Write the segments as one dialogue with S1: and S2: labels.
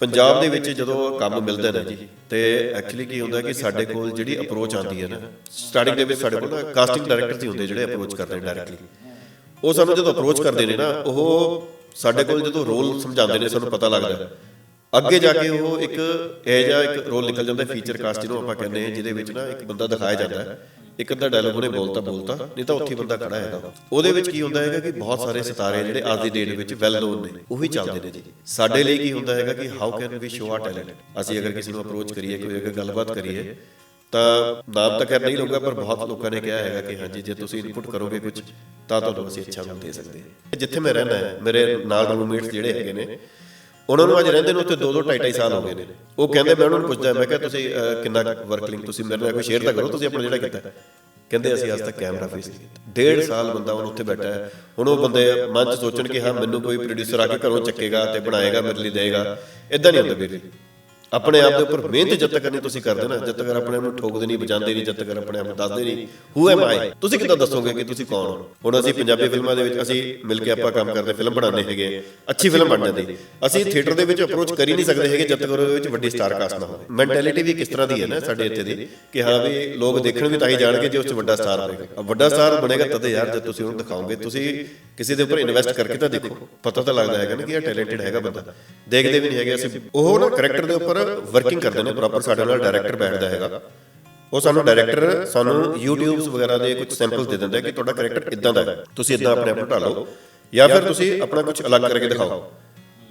S1: ਪੰਜਾਬ ਦੇ ਵਿੱਚ ਜਦੋਂ ਕੰਮ ਮਿਲਦਾ ਨਾ ਜੀ ਤੇ ਐਕਚੁਅਲੀ ਕੀ ਹੁੰਦਾ ਕਿ ਸਾਡੇ ਕੋਲ ਜਿਹੜੀ ਅਪਰੋਚ ਆਉਂਦੀ ਹੈ ਨਾ ਸਟਾਰਟਿੰਗ ਦੇ ਵਿੱਚ ਸਾਡੇ ਕੋਲ ਕਾਸਟਿੰਗ ਡਾਇਰੈਕਟਰ ਹੀ ਹੁੰਦੇ ਜਿਹੜੇ ਅਪਰੋਚ ਕਰਦੇ ਨੇ। ਡਾਇਰੈਕਟਲੀ ਉਹ ਸਾਨੂੰ ਜਦੋਂ ਅਪਰੋਚ ਕਰਦੇ ਨੇ ਨਾ ਉਹ ਸਾਡੇ ਕੋਲ ਜਦੋਂ ਰੋਲ ਸਮਝਾਉਂਦੇ ਨੇ ਸਾਨੂੰ ਪਤਾ ਲੱਗਦਾ। ਅੱਗੇ ਜਾ ਕੇ ਉਹ ਇੱਕ ਇਹ ਜਿਹਾ ਇੱਕ ਰੋਲ ਨਿਕਲ ਜਾਂਦਾ ਫੀਚਰ ਕਾਸਟ ਜਿਹਨੂੰ ਆਪਾਂ ਕਹਿੰਦੇ ਹਾਂ ਜਿਹਦੇ ਵਿੱਚ ਨਾ ਇੱਕ ਬੰਦਾ ਦਿਖਾਇਆ ਜਾਂਦਾ। ਹੈ। ਇੱਕ ਅੱਧਾ ਡਾਇਲੋਗ ਉਹਨੇ ਬੋਲਤਾ ਬੋਲਤਾ, ਨਹੀਂ ਤਾਂ ਉੱਥੇ ਬੰਦਾ ਖੜਾ ਹੈਗਾ। ਉਹਦੇ ਵਿੱਚ ਕੀ ਹੁੰਦਾ ਹੈਗਾ ਕਿ ਬਹੁਤ ਸਾਰੇ ਸਿਤਾਰੇ ਜਿਹੜੇ ਅੱਜ ਦੀ ਡੇਟ ਵਿੱਚ ਵੈਲ ਨੋਨ ਨੇ, ਉਹ ਚੱਲਦੇ ਨੇ ਜੀ। ਸਾਡੇ ਲਈ ਕੀ ਹੁੰਦਾ ਹੈਗਾ ਕਿ how can we show our talent ਅਸੀਂ ਅਗਰ ਕਿਸੇ ਨੂੰ ਅਪਰੋਚ ਕਰੀਏ, ਕੋਈ ਅਗਰ ਗੱਲਬਾਤ ਕਰੀਏ, ਤਾਂ ਨਾਮ ਤਾਂ ਖੈਰ ਨਹੀਂ ਲਊਗਾ ਪਰ ਬਹੁਤ ਲੋਕਾਂ ਨੇ ਕਿਹਾ ਹੈਗਾ ਕਿ ਹਾਂਜੀ, ਜੇ ਤੁਸੀਂ ਇਨਪੁਟ ਕਰੋਗੇ ਕੁਝ ਤਾਂ ਤੁਹਾਨੂੰ ਅਸੀਂ ਅੱਛਾ ਰੋਲ ਦੇ ਸਕਦੇ ਜਿੱਥੇ ਮੈਂ ਰਹਿੰਦਾ ਹਾਂ, ਮੇਰੇ ਨਾਲ ਰੂਮਮੇਟਸ ਜਿਹੜੇ ਹੈਗੇ ਨੇ ਉਹਨਾਂ ਨੂੰ ਅੱਜ ਰਹਿੰਦੇ ਨੂੰ ਉੱਥੇ 2 2 2.5 ਸਾਲ ਹੋ ਗਏ ਨੇ। ਉਹ ਕਹਿੰਦੇ ਮੈਂ ਉਹਨਾਂ ਨੂੰ ਪੁੱਛਦਾ ਮੈਂ ਕਿਹਾ ਤੁਸੀਂ ਅਹ, ਕਿੰਨਾ ਵਰਕ ਲਿੰਕ ਤੁਸੀਂ ਮੇਰੇ ਨਾਲ ਕੋਈ ਸ਼ੇਅਰ ਤਾਂ ਕਰੋ ਤੁਸੀਂ ਆਪਣਾ ਜਿਹੜਾ ਕੀਤਾ ਕਹਿੰਦੇ ਅਸੀਂ ਅੱਜ ਤੱਕ ਕੈਮਰਾ ਫੇਸ ਡੇਢ ਸਾਲ ਬੰਦਾ ਹੁਣ ਉੱਥੇ ਬੈਠਾ ਹੈ। ਹੁਣ ਉਹ ਬੰਦੇ ਮਨ ਚ ਸੋਚਣ ਕਿ ਹਾਂ ਮੈਨੂੰ ਕੋਈ ਪ੍ਰੋਡਿਊਸਰ ਆ ਕੇ ਘਰੋਂ ਚੱਕੇਗਾ ਤੇ ਬਣਾਏਗਾ ਮੇਰੇ ਲਈ ਦੇਗਾ ਇਦਾਂ ਨਹੀਂ ਹੁੰਦਾ ਵੀਰੇ ਆਪਣੇ ਆਪ ਦੇ ਉੱਪਰ ਮਿਹਨਤ ਜਦ ਤੱਕ ਨਹੀਂ ਤੁਸੀਂ ਕਰਦੇ ਨਾ ਜਦ ਤੱਕ ਆਪਣੇ ਆਪ ਨੂੰ ਠੋਕਦੇ ਨਹੀਂ ਬਚਾਉਂਦੇ ਨਹੀਂ ਜਦ ਤੱਕ ਆਪਣੇ ਆਪ ਨੂੰ ਦੱਸਦੇ ਨਹੀਂ ਹੂ ਐਮ ਆਈ ਤੁਸੀਂ ਕਿੱਦਾਂ ਦੱਸੋਗੇ ਕਿ ਤੁਸੀਂ ਕੌਣ ਹੋ? ਹੁਣ ਅਸੀਂ ਪੰਜਾਬੀ ਫਿਲਮਾਂ ਦੇ ਵਿੱਚ ਅਸੀਂ ਮਿਲ ਕੇ ਆਪਾਂ ਕੰਮ ਕਰਦੇ ਫਿਲਮ ਬਣਾਉਂਦੇ ਹੈਗੇ ਅੱਛੀ ਫਿਲਮ ਬਣ ਜਾਂਦੀ ਅਸੀਂ ਥੀਏਟਰ ਦੇ ਵਿੱਚ ਅਪਰੋਚ ਕਰ ਹੀ ਨਹੀਂ ਸਕਦੇ ਹੈਗੇ ਜਦ ਤੱਕ ਉਹਦੇ ਵਿੱਚ ਵੱਡੀ ਸਟਾਰ ਕਾਸਟ ਨਾ ਹੋਵੇ। ਮੈਂਟੈਲਿਟੀ ਵੀ ਕਿਸ ਤਰ੍ਹਾਂ ਦੀ ਹੈ ਨਾ ਸਾਡੇ ਇੱਥੇ ਦੀ ਕਿ ਹਾਂ ਵੀ ਲੋਕ ਦੇਖਣ ਵੀ ਤਾਂ ਹੀ ਜਾਣਗੇ ਜੇ ਉਸ 'ਚ ਵੱਡਾ ਸਟਾਰ ਹੋਵੇਗਾ। ਵੱਡਾ ਸਟਾਰ ਬਣੇਗਾ ਤਦੇ ਯਾਰ ਜਦ ਤੁਸੀਂ ਉਹਨੂੰ ਦਿਖਾਓਗੇ ਤੁਸੀਂ ਕਿਸੇ ਦੇ ਉੱਪਰ ਇਨਵੈਸਟ ਕਰਕੇ ਤਾਂ ਦੇਖੋ ਪਤਾ ਤਾਂ ਲੱਗਦਾ ਹੈਗਾ ਨਾ ਕਿ ਇਹ ਟੈਲੈਂਟਡ ਹੈਗਾ ਬੰਦਾ ਦੇਖਦੇ ਵੀ ਨਹੀਂ ਹੈਗੇ ਅਸੀਂ ਉਹ ਨਾ ਕੈਰੈਕਟਰ ਦੇ ਉੱਪਰ ਵਰਕਿੰਗ ਕਰਦੇ ਨੇ ਪ੍ਰੋਪਰ ਸਾਡੇ ਨਾਲ ਡਾਇਰੈਕਟਰ ਬੈਠਦਾ ਹੈਗਾ। ਉਹ ਸਾਨੂੰ ਡਾਇਰੈਕਟਰ ਸਾਨੂੰ YouTubes ਵਗੈਰਾ ਦੇ ਕੁਝ ਸੈਂਪਲਸ ਦੇ ਦਿੰਦਾ ਕਿ ਤੁਹਾਡਾ ਕੈਰੈਕਟਰ ਇਦਾਂ ਦਾ ਹੈ। ਤੁਸੀਂ ਇਦਾਂ ਆਪਣੇ ਆਪ ਨੂੰ ਢਾਲੋ ਜਾਂ ਫਿਰ ਤੁਸੀਂ ਆਪਣਾ ਕੁਝ ਅਲੱਗ ਕਰਕੇ ਦਿਖਾਓ।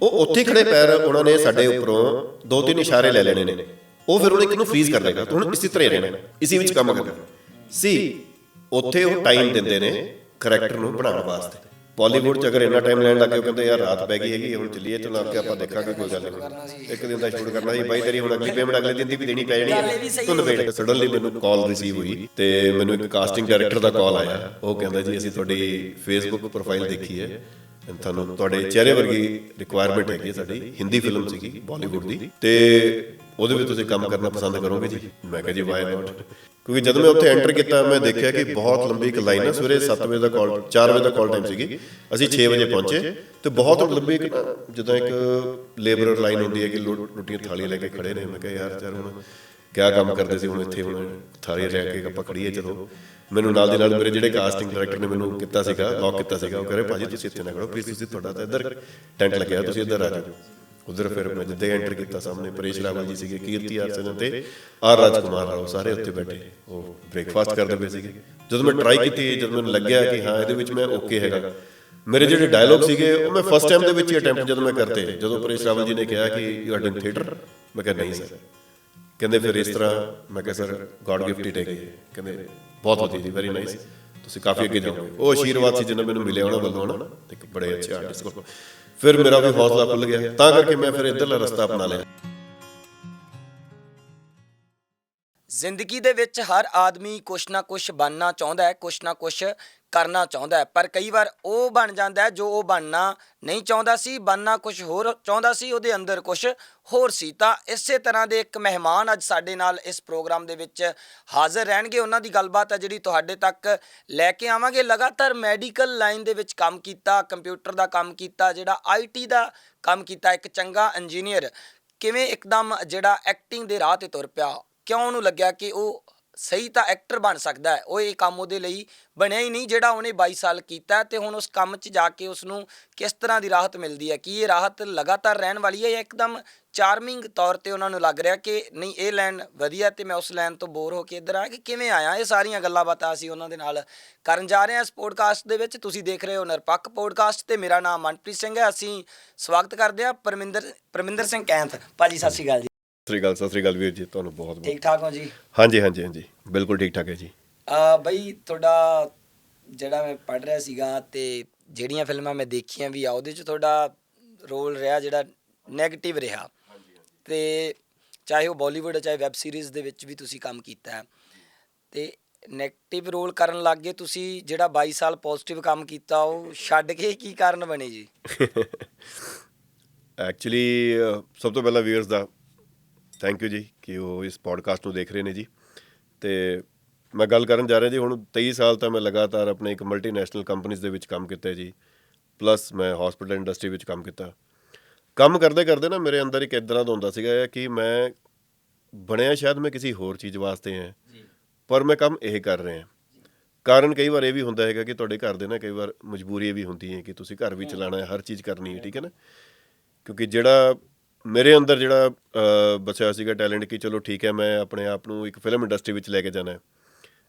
S1: ਉਹ ਉੱਥੇ ਖੜੇ ਪੈਰ ਉਹਨਾਂ ਨੇ ਸਾਡੇ ਉੱਪਰੋਂ ਦੋ ਤਿੰਨ ਇਸ਼ਾਰੇ ਲੈ ਲੈਣੇ ਨੇ। ਉਹ ਫਿਰ ਉਹਨੇ ਇੱਕ ਨੂੰ ਫ੍ਰੀਜ਼ ਕਰ ਦੇਗਾ ਹੁਣ ਇਸੇ ਤਰ੍ਹਾਂ ਹੀ ਰਹਿਣਾ ਇਸੇ ਵਿੱਚ ਕੰਮ ਕਰਨਾ ਸੀ, ਉੱਥੇ ਉਹ ਟਾਈਮ ਦਿੰਦੇ ਨੇ ਕਰੈਕਟਰ ਨੂੰ ਬਣਾਉਣ ਵਾਸਤੇ। ਬਾਲੀਵੁੱਡ ਚ ਅਗਰ ਇੰਨਾ ਟਾਈਮ ਲੈਣ ਲੱਗੇ ਉਹ ਕਹਿੰਦੇ ਯਾਰ ਰਾਤ ਪੈ ਗਈ ਹੈਗੀ ਹੁਣ ਚੱਲੀਏ ਚਲੋ ਅੱਗੇ ਆਪਾਂ ਦੇਖਾਂਗੇ ਕੋਈ ਗੱਲ ਨਹੀਂ। ਇੱਕ ਦਿਨ ਦਾ ਸ਼ੂਟ ਕਰਨਾ ਸੀ ਬਾਈ ਤੇਰੀ ਹੁਣ ਅਗਲੀ ਪੇਮੈਂਟ ਅਗਲੇ ਦਿਨ ਦੀ ਵੀ ਦੇਣੀ ਪੈ ਜਾਣੀ ਹੈ। ਤੂੰ ਨਵੇੜ ਸਡਨਲੀ ਮੈਨੂੰ ਕਾਲ ਰਿਸੀਵ ਹੋਈ ਤੇ ਮੈਨੂੰ ਇੱਕ ਕਾਸਟਿੰਗ ਡਾਇਰੈਕਟਰ ਦਾ ਕਾਲ ਆਇਆ। ਉਹ ਕਹਿੰਦਾ ਜੀ ਅਸੀਂ ਤੁਹਾਡੀ ਫੇਸਬੁੱਕ ਪ੍ਰੋਫਾਈਲ ਦੇਖੀ ਹੈ ਤੁਹਾਨੂੰ ਤੁਹਾਡੇ ਚਿਹਰੇ ਵਰਗੀ ਰਿਕੁਆਇਰਮੈਂਟ ਹੈਗੀ ਹੈ ਸਾਡੀ। ਹਿੰਦੀ ਫਿਲਮ ਸੀਗੀ ਬਾਲੀਵੁੱਡ ਦੀ। ਤੇ ਉਹਦੇ ਵਿੱਚ ਤੁਸੀਂ ਕੰਮ ਕਰਨਾ ਪਸੰਦ ਕਰੋਗੇ ਜੀ? ਮੈਂ ਕਿਹਾ ਜੀ ਵਾਈ ਨਾਟ ਕਿਉਂਕਿ ਜਦੋਂ ਮੈਂ ਉੱਥੇ ਐਂਟਰ ਕੀਤਾ, ਮੈਂ ਦੇਖਿਆ ਕਿ ਬਹੁਤ ਲੰਬੀ ਇੱਕ ਲਾਈਨ ਹੈ ਸਵੇਰੇ 7 ਵਜੇ ਦਾ ਕਾਲ 4 ਵਜੇ ਦਾ ਕਾਲ ਟਾਈਮ ਸੀਗੀ। ਅਸੀਂ 6 ਵਜੇ ਪਹੁੰਚੇ ਤੇ ਬਹੁਤ ਲੰਬੀ ਇੱਕ ਨਾ ਜਦੋਂ ਇੱਕ ਲੇਬਰਰ ਲਾਈਨ ਹੁੰਦੀ ਹੈ ਕਿ ਲੋ- ਰੋਟੀਆਂ ਥਾਲੀਆਂ ਲੈ ਕੇ ਖੜੇ ਨੇ ਮੈਂ ਕਿਹਾ, ਯਾਰ ਯਾਰ ਹੁਣ ਕਿਆ ਕੰਮ ਕਰਦੇ ਸੀ? ਹੁਣ ਇੱਥੇ ਹੁਣ ਥਾਲੀ ਲੈ ਕੇ ਆਪਾਂ ਖੜੀਏ ਚਲੋ। ਮੈਨੂੰ ਨਾਲ ਦੀ ਨਾਲ ਮੇਰੇ ਜਿਹੜੇ ਕਾਸਟਿੰਗ ਡਾਇਰੈਕਟਰ ਨੇ ਮੈਨੂੰ ਕੀਤਾ ਸੀਗਾ ਲੌਕ ਕੀਤਾ ਸੀਗਾ। ਉਹ ਕਹ ਰਹੇ, ਭਾਜੀ, ਤੁਸੀਂ ਇੱਥੇ ਨਾ ਖੜੋ ਪਲੀਜ਼ ਤੁਸੀਂ ਤੁਹਾਡਾ ਤਾਂ ਇੱਧਰ ਟੈਂਟ ਲੱਗਿਆ, ਤੁਸੀਂ ਇੱਧਰ ਆ ਜਾਓ। ਉਧਰ ਫਿਰ ਮੈਂ ਜਿੱਦੇ ਐਂਟਰ ਕੀਤਾ ਸਾਹਮਣੇ ਪਰੇਸ਼ ਰਾਵਲ ਜੀ ਸੀਗੇ ਕੀਰਤੀ ਆਰਸਨ ਤੇ ਆਰ ਰਾਜਕੁਮਾਰ ਰਾਓ ਸਾਰੇ ਉੱਥੇ ਬੈਠੇ ਉਹ ਬ੍ਰੇਕਫਾਸਟ ਕਰਦੇ ਪਏ ਸੀਗੇ। ਜਦੋਂ ਮੈਂ ਟਰਾਈ ਕੀਤੀ ਜਦੋਂ ਮੈਨੂੰ ਲੱਗਿਆ ਕਿ ਹਾਂ ਇਹਦੇ ਵਿੱਚ ਮੈਂ ਓਕੇ ਹੈਗਾ। ਮੇਰੇ ਜਿਹੜੇ ਡਾਇਲੌਗ ਸੀਗੇ ਉਹ ਮੈਂ ਫਸਟ ਟਾਈਮ ਦੇ ਵਿੱਚ ਹੀ ਅਟੈਂਪਟ ਜਦੋਂ ਮੈਂ ਕਰਤੇ ਜਦੋਂ ਪਰੇਸ਼ ਰਾਵਲ ਜੀ ਨੇ ਕਿਹਾ ਕਿ ਯੂ ਆਰ ਡੂਇੰਗ ਥੀਏਟਰ ਮੈਂ ਕਿਹਾ ਨਹੀਂ ਸਰ ਕਹਿੰਦੇ ਫਿਰ ਇਸ ਤਰ੍ਹਾਂ ਮੈਂ ਕਿਹਾ ਸਰ ਗੋਡ ਗਿਫਟ ਇਟ ਹੈਗੀ ਕਹਿੰਦੇ ਬਹੁਤ ਵਧੀਆ ਜੀ ਵੈਰੀ ਨਾਈਸ ਤੁਸੀਂ ਕਾਫੀ ਅੱਗੇ ਜਾਓਗੇ। ਉਹ ਆਸ਼ੀਰਵਾਦ ਸੀ ਜਿਹਨਾਂ ਮੈਨੂੰ ਮਿਲਿਆ ਉਹਨਾਂ ਵੱਲੋਂ ਨਾ ਇੱਕ ਬੜੇ ਅੱਛੇ ਆਰਟਿਸਟ ਕੋਲ ਫਿਰ ਮੇਰਾ ਵੀ ਹੌਸਲਾ ਖੁੱਲ ਗਿਆ। ਤਾਂ ਕਰਕੇ ਮੈਂ ਫਿਰ ਇੱਧਰਲਾ ਰਸਤਾ ਅਪਣਾ ਲਿਆ।
S2: ਜ਼ਿੰਦਗੀ ਦੇ ਵਿੱਚ ਹਰ ਆਦਮੀ ਕੁਛ ਨਾ ਕੁਛ ਬਣਨਾ ਚਾਹੁੰਦਾ ਹੈ, ਕੁਛ ਨਾ ਕੁਛ ਕਰਨਾ ਚਾਹੁੰਦਾ ਹੈ। ਪਰ ਕਈ ਵਾਰ ਉਹ ਬਣ ਜਾਂਦਾ ਹੈ ਜੋ ਉਹ ਬਣਨਾ ਨਹੀਂ ਚਾਹੁੰਦਾ ਸੀ, ਬਣਨਾ ਕੁਛ ਹੋਰ ਚਾਹੁੰਦਾ ਸੀ, ਉਹਦੇ ਅੰਦਰ ਕੁਛ ਹੋਰ ਸੀ। ਤਾਂ ਇਸੇ ਤਰ੍ਹਾਂ ਦੇ ਇੱਕ ਮਹਿਮਾਨ ਅੱਜ ਸਾਡੇ ਨਾਲ ਇਸ ਪ੍ਰੋਗਰਾਮ ਦੇ ਵਿੱਚ ਹਾਜ਼ਰ ਰਹਿਣਗੇ। ਉਹਨਾਂ ਦੀ ਗੱਲਬਾਤ ਹੈ ਜਿਹੜੀ ਤੁਹਾਡੇ ਤੱਕ ਲੈ ਕੇ ਆਵਾਂਗੇ। ਲਗਾਤਾਰ ਮੈਡੀਕਲ ਲਾਈਨ ਦੇ ਵਿੱਚ ਕੰਮ ਕੀਤਾ, ਕੰਪਿਊਟਰ ਦਾ ਕੰਮ ਕੀਤਾ, ਜਿਹੜਾ ਆਈਟੀ ਦਾ ਕੰਮ ਕੀਤਾ, ਇੱਕ ਚੰਗਾ ਇੰਜੀਨੀਅਰ। ਕਿਵੇਂ ਇੱਕਦਮ ਜਿਹੜਾ ਐਕਟਿੰਗ ਦੇ ਰਾਹ ਤੇ ਤੁਰ ਪਿਆ? ਕਿਉਂ ਉਹਨੂੰ ਲੱਗਿਆ ਕਿ ਉਹ ਸਹੀ ਤਾਂ ਐਕਟਰ ਬਣ ਸਕਦਾ ਹੈ। ਉਹ ਇਹ ਕੰਮ ਉਹਦੇ ਲਈ ਬਣਿਆ ਹੀ ਨਹੀਂ ਜਿਹੜਾ ਉਹਨੇ 22 ਸਾਲ ਕੀਤਾ ਤੇ ਹੁਣ ਉਸ ਕੰਮ 'ਚ ਜਾ ਕੇ ਉਸ ਨੂੰ ਕਿਸ ਤਰ੍ਹਾਂ ਦੀ ਰਾਹਤ ਮਿਲਦੀ ਹੈ? ਕੀ ਇਹ ਰਾਹਤ ਲਗਾਤਾਰ ਰਹਿਣ ਵਾਲੀ ਹੈ ਜਾਂ ਇੱਕਦਮ ਚਾਰਮਿੰਗ ਤੌਰ ਤੇ ਉਹਨਾਂ ਨੂੰ ਲੱਗ ਰਿਹਾ ਕਿ ਨਹੀਂ, ਇਹ ਲਾਈਨ ਵਧੀਆ ਤੇ ਮੈਂ ਉਸ ਲਾਈਨ ਤੋਂ ਬੋਰ ਹੋ ਕੇ ਇੱਧਰ ਆ ਕਿ ਕਿਵੇਂ ਆਇਆ? ਇਹ ਸਾਰੀਆਂ ਗੱਲਾਂ ਬਾਤਾਂ ਅਸੀਂ ਉਹਨਾਂ ਦੇ ਨਾਲ ਕਰਨ ਜਾ ਰਹੇ ਹਾਂ ਇਸ ਪੋਡਕਾਸਟ ਦੇ ਵਿੱਚ। ਤੁਸੀਂ ਦੇਖ ਰਹੇ ਹੋ ਨਿਰਪੱਖ ਪੋਡਕਾਸਟ ਤੇ ਮੇਰਾ ਨਾਮ ਮਨਪ੍ਰੀਤ ਸਿੰਘ ਹੈ। ਅਸੀਂ ਸਵਾਗਤ ਕਰਦੇ ਹਾਂ ਪਰਮਿੰਦਰ ਪਰਮਿੰਦਰ ਸਿੰਘ ਕੈਂਥ। ਭਾਜੀ ਸਤਿ ਸ਼੍ਰੀ ਅਕਾਲ ਜੀ।
S1: ਸ੍ਰੀ ਅਕਾਲ ਸਤਿ ਸ੍ਰੀ ਅਕਾਲ ਵੀਰ ਜੀ ਤੁਹਾਨੂੰ ਬਹੁਤ ਬਹੁਤ।
S2: ਠੀਕ ਠਾਕ ਹੋ ਜੀ?
S1: ਹਾਂਜੀ ਹਾਂਜੀ ਹਾਂਜੀ ਬਿਲਕੁਲ ਠੀਕ ਠਾਕ ਹੈ ਜੀ।
S2: ਆ ਬਈ ਤੁਹਾਡਾ ਜਿਹੜਾ ਮੈਂ ਪੜ ਰਿਹਾ ਸੀਗਾ ਤੇ ਜਿਹੜੀਆਂ ਫਿਲਮਾਂ ਮੈਂ ਦੇਖੀਆਂ ਵੀ ਆ ਉਹਦੇ ਚ ਤੁਹਾਡਾ ਰੋਲ ਰਿਹਾ ਜਿਹੜਾ 네ਗੇਟਿਵ ਰਿਹਾ ਤੇ ਚਾਹੇ ਉਹ ਬਾਲੀਵੁੱਡ ਚਾਹੇ ਵੈਬ ਸੀਰੀਜ਼ ਦੇ ਵਿੱਚ ਵੀ ਤੁਸੀਂ ਕੰਮ ਕੀਤਾ ਤੇ 네ਗੇਟਿਵ ਰੋਲ ਕਰਨ ਲੱਗੇ ਤੁਸੀਂ ਜਿਹੜਾ 22 ਸਾਲ ਪੋਜ਼ਿਟਿਵ ਕੰਮ ਕੀਤਾ ਉਹ ਛੱਡ ਕੇ ਕੀ ਕਾਰਨ ਬਣੇ ਜੀ?
S1: ਐਕਚੁਅਲੀ ਸਭ ਤੋਂ ਪਹਿਲਾਂ ਵੀਅਰਸ ਦਾ ਥੈਂਕ ਯੂ ਜੀ ਕਿ ਉਹ ਇਸ ਪੋਡਕਾਸਟ ਨੂੰ ਦੇਖ ਰਹੇ ਨੇ ਜੀ। ਤੇ ਮੈਂ ਗੱਲ ਕਰਨ ਜਾ ਰਿਹਾ ਜੀ ਹੁਣ 23 ਸਾਲ ਤਾਂ ਮੈਂ ਲਗਾਤਾਰ ਆਪਣੇ ਇੱਕ ਮਲਟੀਨੈਸ਼ਨਲ ਕੰਪਨੀਆਂ ਦੇ ਵਿੱਚ ਕੰਮ ਕੀਤਾ ਹੈ ਜੀ। ਪਲੱਸ ਮੈਂ ਹਸਪੀਟਲ ਇੰਡਸਟਰੀ ਵਿੱਚ ਕੰਮ ਕੀਤਾ। ਕੰਮ ਕਰਦੇ ਕਰਦੇ ਨਾ ਮੇਰੇ ਅੰਦਰ ਇੱਕ ਇਦਾਂ ਦਾ ਹੁੰਦਾ ਸੀਗਾ ਕਿ ਮੈਂ ਬਣਿਆ ਸ਼ਾਇਦ ਮੈਂ ਕਿਸੇ ਹੋਰ ਚੀਜ਼ ਵਾਸਤੇ ਹਾਂ। ਪਰ ਮੈਂ ਕੰਮ ਇਹ ਕਰ ਰਿਹਾ। ਕਾਰਨ ਕਈ ਵਾਰ ਇਹ ਵੀ ਹੁੰਦਾ ਹੈਗਾ ਕਿ ਤੁਹਾਡੇ ਘਰ ਦੇ ਨਾ ਕਈ ਵਾਰ ਮਜਬੂਰੀ ਵੀ ਹੁੰਦੀ ਹੈ ਕਿ ਤੁਸੀਂ ਘਰ ਵੀ ਚਲਾਉਣਾ ਹੈ ਹਰ ਚੀਜ਼ ਕਰਨੀ ਹੈ। ਠੀਕ ਹੈ ਨਾ? ਕਿਉਂਕਿ ਜਿਹੜਾ ਮੇਰੇ ਅੰਦਰ ਜਿਹੜਾ ਅਹ, ਬਚਿਆ ਸੀਗਾ ਟੈਲੈਂਟ ਕਿ ਚਲੋ ਠੀਕ ਹੈ ਮੈਂ ਆਪਣੇ ਆਪ ਨੂੰ ਇੱਕ ਫਿਲਮ ਇੰਡਸਟਰੀ ਵਿੱਚ ਲੈ ਕੇ ਜਾਣਾ ਹੈ।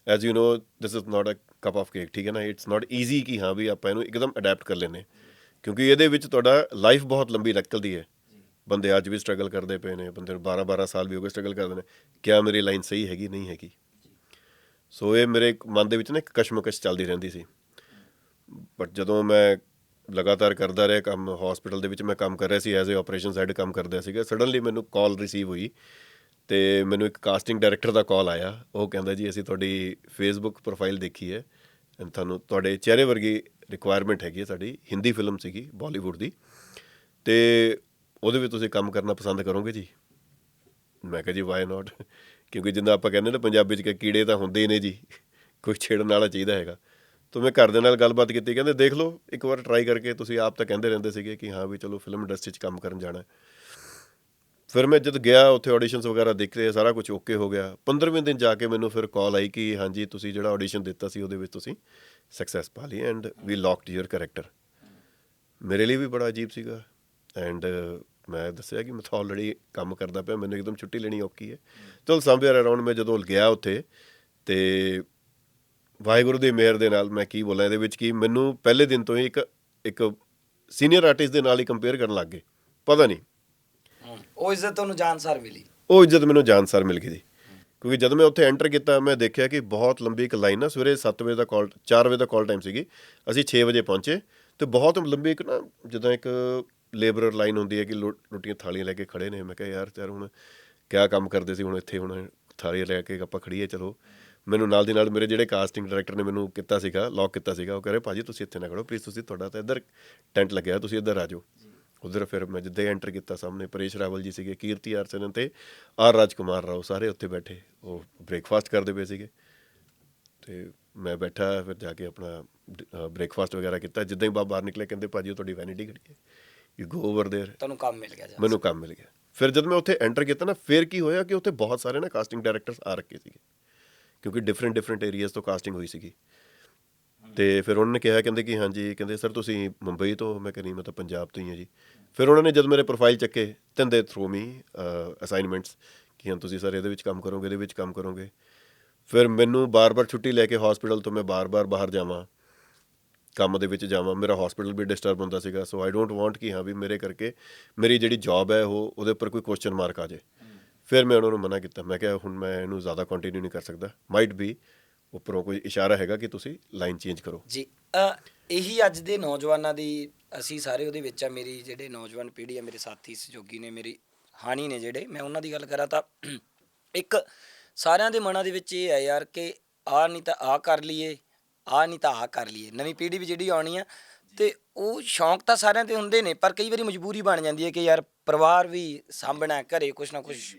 S1: As you know this is not a cup of cake ਠੀਕ ਹੈ ਨਾ? ਇਟਸ ਨਾਟ ਈਜ਼ੀ ਕਿ ਹਾਂ ਵੀ ਆਪਾਂ ਇਹਨੂੰ ਇੱਕਦਮ ਅਡਾਪਟ ਕਰ ਲੈਨੇ ਕਿਉਂਕਿ ਇਹਦੇ ਵਿੱਚ ਤੁਹਾਡਾ ਲਾਈਫ ਬਹੁਤ ਲੰਬੀ ਨਿਕਲਦੀ ਹੈ। ਬੰਦੇ ਅੱਜ ਵੀ ਸਟਰਗਲ ਕਰਦੇ ਪਏ ਨੇ ਬੰਦੇ ਨੂੰ 12 12 ਸਾਲ ਵੀ ਹੋ ਗਏ ਸਟਰਗਲ ਕਰਦੇ ਨੇ। ਕਿਆ ਮੇਰੀ ਲਾਈਨ ਸਹੀ ਹੈਗੀ ਨਹੀਂ ਹੈਗੀ? ਸੋ ਇਹ ਮੇਰੇ ਮਨ ਦੇ ਵਿੱਚ ਨਾ ਇੱਕ ਕਸ਼ਮਕਸ਼ ਚੱਲਦੀ ਰਹਿੰਦੀ ਸੀ। ਬਟ ਜਦੋਂ ਮੈਂ ਲਗਾਤਾਰ ਕਰਦਾ ਰਿਹਾ ਕੰਮ ਹਸਪੀਟਲ ਦੇ ਵਿੱਚ ਮੈਂ ਕੰਮ ਕਰ ਰਿਹਾ ਸੀ ਐਜ਼ ਅ ਆਪਰੇਸ਼ਨ ਸਾਈਡ ਕੰਮ ਕਰਦਾ ਸੀਗਾ। ਸਡਨਲੀ ਮੈਨੂੰ ਕਾਲ ਰਿਸੀਵ ਹੋਈ ਤੇ ਮੈਨੂੰ ਇੱਕ ਕਾਸਟਿੰਗ ਡਾਇਰੈਕਟਰ ਦਾ ਕਾਲ ਆਇਆ। ਉਹ ਕਹਿੰਦਾ, ਜੀ, ਅਸੀਂ ਤੁਹਾਡੀ ਫੇਸਬੁੱਕ ਪ੍ਰੋਫਾਈਲ ਦੇਖੀ ਹੈ and ਤੁਹਾਨੂੰ, ਤੁਹਾਡੇ ਚਿਹਰੇ ਵਰਗੀ ਰਿਕੁਆਇਰਮੈਂਟ ਹੈਗੀ ਹੈ, ਸਾਡੀ ਹਿੰਦੀ ਫਿਲਮ ਸੀਗੀ ਬਾਲੀਵੁੱਡ ਦੀ। ਤੇ ਉਹਦੇ ਵਿੱਚ ਤੁਸੀਂ ਕੰਮ ਕਰਨਾ ਪਸੰਦ ਕਰੋਗੇ ਜੀ? ਮੈਂ ਕਿਹਾ, ਜੀ ਵਾਈ ਨਾਟ ਕਿਉਂਕਿ ਜਿੰਦਾ ਆਪਾਂ ਕਹਿੰਦੇ ਨਾ, ਪੰਜਾਬੀ ਚ ਕਿ ਕੀੜੇ ਤਾਂ ਹੁੰਦੇ ਹੀ ਨੇ ਜੀ। ਕੋਈ ਛੇੜਨ ਵਾਲਾ ਚਾਹੀਦਾ ਹੈਗਾ। ਤਾਂ ਮੈਂ ਘਰ ਦੇ ਨਾਲ ਗੱਲਬਾਤ ਕੀਤੀ, ਕਹਿੰਦੇ ਦੇਖ ਲਓ, ਇੱਕ ਵਾਰ ਟਰਾਈ ਕਰਕੇ ਤੁਸੀਂ ਆਪ ਤਾਂ ਕਹਿੰਦੇ ਰਹਿੰਦੇ ਸੀਗੇ ਕਿ ਹਾਂ ਵੀ ਚਲੋ ਫਿਲਮ ਇੰਡਸਟਰੀ 'ਚ ਕੰਮ ਕਰਨ ਜਾਣਾ ਫਿਰ ਮੈਂ ਜਦ ਗਿਆ, ਉੱਥੇ ਆਡੀਸ਼ਨਸ ਵਗੈਰਾ ਦੇਖ ਦੇਖੇ ਸਾਰਾ ਕੁਝ ਓਕੇ ਹੋ ਗਿਆ। 15ਵੇਂ ਦਿਨ ਜਾ ਕੇ ਮੈਨੂੰ ਫਿਰ ਕਾਲ ਆਈ ਕਿ ਹਾਂਜੀ ਤੁਸੀਂ ਜਿਹੜਾ ਆਡੀਸ਼ਨ ਦਿੱਤਾ ਸੀ, ਉਹਦੇ ਵਿੱਚ ਤੁਸੀਂ ਸਕਸੈਸ ਪਾ ਲਈ and we locked your character ਮੇਰੇ ਲਈ ਵੀ ਬੜਾ ਅਜੀਬ ਸੀਗਾ ਐਂਡ ਮੈਂ ਦੱਸਿਆ ਕਿ ਮੈਂ ਤਾਂ ਆਲਰੇਡੀ ਕੰਮ ਕਰਦਾ ਪਿਆ, ਮੈਨੂੰ ਇੱਕਦਮ ਛੁੱਟੀ ਲੈਣੀ ਔਖੀ ਹੈ। ਚਲ ਸਮਵੇਅਰ ਅਰਾਊਂਡ ਮੈਂ ਜਦੋਂ ਗਿਆ ਉੱਥੇ ਤੇ ਵਾਹਿਗੁਰੂ ਦੀ ਮਿਹਰ ਦੇ ਨਾਲ ਮੈਂ ਕੀ ਬੋਲਾਂ ਇਹਦੇ ਵਿੱਚ ਕਿ ਮੈਨੂੰ ਪਹਿਲੇ ਦਿਨ ਤੋਂ ਹੀ ਇੱਕ ਇੱਕ ਸੀਨੀਅਰ ਆਰਟਿਸਟ ਦੇ ਨਾਲ ਹੀ ਕੰਪੇਅਰ ਕਰਨ ਲੱਗ ਗਏ। ਪਤਾ ਨਹੀਂ।
S2: ਉਹ ਇੱਜ਼ਤ ਤੁਹਾਨੂੰ ਜਾਨਸਾਰ ਮਿਲੀ।
S1: ਉਹ ਇੱਜ਼ਤ ਮੈਨੂੰ ਜਾਨਸਾਰ ਮਿਲ ਗਈ ਜੀ। ਕਿਉਂਕਿ ਜਦ ਮੈਂ ਉੱਥੇ ਐਂਟਰ ਕੀਤਾ ਮੈਂ ਦੇਖਿਆ ਕਿ ਬਹੁਤ ਲੰਬੀ ਇੱਕ ਲਾਈਨ ਆ। ਸਵੇਰੇ 7 ਵਜੇ ਦਾ ਕਾਲ 4 ਵਜੇ ਦਾ ਕਾਲ ਟਾਈਮ ਸੀਗੀ। ਅਸੀਂ 6 ਵਜੇ ਪਹੁੰਚੇ ਤੇ ਬਹੁਤ ਲੰਬੀ ਇੱਕ ਨਾ ਜਿੱਦਾਂ ਇੱਕ ਲੇਬਰਰ ਲਾਈਨ ਹੁੰਦੀ ਹੈ ਕਿ ਰੋਟੀਆਂ ਥਾਲੀਆਂ ਲੈ ਕੇ ਖੜੇ ਨੇ। ਮੈਂ ਕਿਹਾ ਯਾਰ ਯਾਰ ਹੁਣ ਕਿਆ ਕੰਮ ਕਰਦੇ ਸੀ? ਹੁਣ ਇੱਥੇ ਹੁਣ ਥਾਲੀਆਂ ਲੈ ਕੇ ਆਪਾਂ ਖੜੀਏ ਚਲੋ। ਮੈਨੂੰ ਨਾਲ ਦੀ ਨਾਲ ਮੇਰੇ ਜਿਹੜੇ ਕਾਸਟਿੰਗ ਡਾਇਰੈਕਟਰ ਨੇ ਮੈਨੂੰ ਕੀਤਾ ਸੀਗਾ ਲੌਕ ਕੀਤਾ ਸੀਗਾ ਉਹ ਕਹ ਰਹੇ ਭਾਜੀ ਤੁਸੀਂ ਇੱਥੇ ਨਾ ਖੜੋ ਪਲੀਜ਼ ਤੁਸੀਂ ਤੁਹਾਡਾ ਤਾਂ ਇੱਧਰ ਟੈਂਟ ਲੱਗਿਆ ਤੁਸੀਂ ਇੱਧਰ ਆ ਜਾਓ ਉਧਰ ਫਿਰ ਮੈਂ ਜਿੱਦਾਂ ਐਂਟਰ ਕੀਤਾ ਸਾਹਮਣੇ ਪਰੇਸ਼ ਰਾਵਲ ਜੀ ਸੀਗੇ ਕੀਰਤੀ ਆਰਚਨਨ ਤੇ ਆਰ ਰਾਜਕੁਮਾਰ ਰਾਓ ਸਾਰੇ ਉੱਥੇ ਬੈਠੇ ਉਹ ਬ੍ਰੇਕਫਾਸਟ ਕਰਦੇ ਪਏ ਸੀਗੇ ਤੇ ਮੈਂ ਬੈਠਾ ਫਿਰ ਜਾ ਕੇ ਆਪਣਾ ਬ੍ਰੇਕਫਾਸਟ ਵਗੈਰਾ ਕੀਤਾ ਜਿੱਦਾਂ ਹੀ ਬਾਹਰ ਨਿਕਲੇ ਕਹਿੰਦੇ ਭਾਜੀ ਉਹ ਤੁਹਾਡੀ ਵੈਨਿਟੀ ਖੜੀ ਹੈ ਯੂ ਗੋ ਓਵਰ देयर
S2: ਤੁਹਾਨੂੰ ਕੰਮ ਮਿਲ ਗਿਆ ਜੀ
S1: ਮੈਨੂੰ ਕੰਮ ਮਿਲ ਗਿਆ ਫਿਰ ਜਦ ਮੈਂ ਉੱਥੇ ਐਂਟਰ ਕੀਤਾ ਨਾ ਫਿਰ ਕੀ ਹੋਇਆ ਕਿ ਉੱਥੇ ਬਹੁਤ ਸਾਰੇ ਨਾ ਕਾਸਟਿੰਗ ਡਾਇਰੈਕਟਰਸ ਆ ਰੱਖੇ ਸੀਗੇ ਕਿਉਂਕਿ ਡਿਫਰੈਂਟ ਡਿਫਰੈਂਟ ਏਰੀਆਜ਼ ਤੋਂ ਕਾਸਟਿੰਗ ਹੋਈ ਸੀਗੀ। ਤੇ ਫਿਰ ਉਹਨਾਂ ਨੇ ਕਿਹਾ, ਕਹਿੰਦੇ ਕਿ ਹਾਂਜੀ, ਕਹਿੰਦੇ ਸਰ ਤੁਸੀਂ ਮੁੰਬਈ ਤੋਂ? ਮੈਂ ਕਹਿੰਦੀ ਮੈਂ ਤਾਂ ਪੰਜਾਬ ਤੋਂ ਹੀ ਹਾਂ ਜੀ। ਫਿਰ ਉਹਨਾਂ ਨੇ ਜਦ ਮੇਰੇ ਪ੍ਰੋਫਾਈਲ ਚੱਕੇ, then ਥਰੂ ਮੀ ਅਸਾਈਨਮੈਂਟਸ ਕਿ ਹਾਂ, ਤੁਸੀਂ ਸਰ ਇਹਦੇ ਵਿੱਚ ਕੰਮ ਕਰੋਗੇ, ਇਹਦੇ ਵਿੱਚ ਕੰਮ ਕਰੋਗੇ। ਫਿਰ ਮੈਨੂੰ ਬਾਰ-ਬਾਰ ਛੁੱਟੀ ਲੈ ਕੇ ਹਸਪੀਟਲ ਤੋਂ ਮੈਂ ਬਾਰ-ਬਾਰ ਬਾਹਰ ਜਾਵਾਂ, ਕੰਮ ਦੇ ਵਿੱਚ ਜਾਵਾਂ। ਮੇਰਾ ਹਸਪੀਟਲ ਵੀ ਡਿਸਟਰਬ ਹੁੰਦਾ ਸੀਗਾ ਸੋ ਆਈ ਡੋਂਟ ਵਾਂਟ ਕਿ ਹਾਂ ਵੀ ਮੇਰੇ ਕਰਕੇ ਮੇਰੀ ਜਿਹੜੀ ਜੌਬ ਹੈ, ਉਹ ਉਹਦੇ ਉੱਪਰ ਕੋਈ ਕੁਐਸਚਨ ਮਾਰਕ ਆ ਜਾਏ। ਫਿਰ ਮੈਂ ਉਹਨਾਂ ਨੂੰ ਮਨਾ ਕੀਤਾ। ਮੈਂ ਕਿਹਾ ਹੁਣ ਮੈਂ ਇਹਨੂੰ ਜ਼ਿਆਦਾ ਕੰਟੀਨਿਊ ਨਹੀਂ ਕਰ ਸਕਦਾ। ਮਾਈਟ ਬੀ ਉੱਪਰੋਂ ਕੋਈ ਇਸ਼ਾਰਾ ਹੈਗਾ ਕਿ ਤੁਸੀਂ ਲਾਈਨ ਚੇਂਜ ਕਰੋ।
S2: ਜੀ ਇਹੀ ਅੱਜ ਦੇ ਨੌਜਵਾਨਾਂ ਦੀ ਅਸੀਂ ਸਾਰੇ ਉਹਦੇ ਵਿੱਚ ਆ। ਮੇਰੀ ਜਿਹੜੇ ਨੌਜਵਾਨ ਪੀੜ੍ਹੀ ਆ ਮੇਰੇ ਸਾਥੀ ਸਹਿਯੋਗੀ ਨੇ ਮੇਰੀ ਹਾਣੀ ਨੇ ਜਿਹੜੇ ਮੈਂ ਉਹਨਾਂ ਦੀ ਗੱਲ ਕਰਾਂ ਤਾਂ ਇੱਕ ਸਾਰਿਆਂ ਦੇ ਮਨਾਂ ਦੇ ਵਿੱਚ ਇਹ ਹੈ ਯਾਰ ਕਿ ਆ ਨਹੀਂ ਤਾਂ ਆ ਕਰ ਲਈਏ ਆ ਨਹੀਂ ਤਾਂ ਆ ਕਰ ਲਈਏ। ਨਵੀਂ ਪੀੜ੍ਹੀ ਵੀ ਜਿਹੜੀ ਆਉਣੀ ਆ ਤੇ ਉਹ ਸ਼ੌਂਕ ਤਾਂ ਸਾਰਿਆਂ ਦੇ ਹੁੰਦੇ ਨੇ ਪਰ ਕਈ ਵਾਰੀ ਮਜਬੂਰੀ ਬਣ ਜਾਂਦੀ ਹੈ ਕਿ ਯਾਰ ਪਰਿਵਾਰ ਵੀ ਸਾਂਭਣਾ ਹੈ, ਘਰੇ ਕੁਛ ਨਾ ਕੁਛ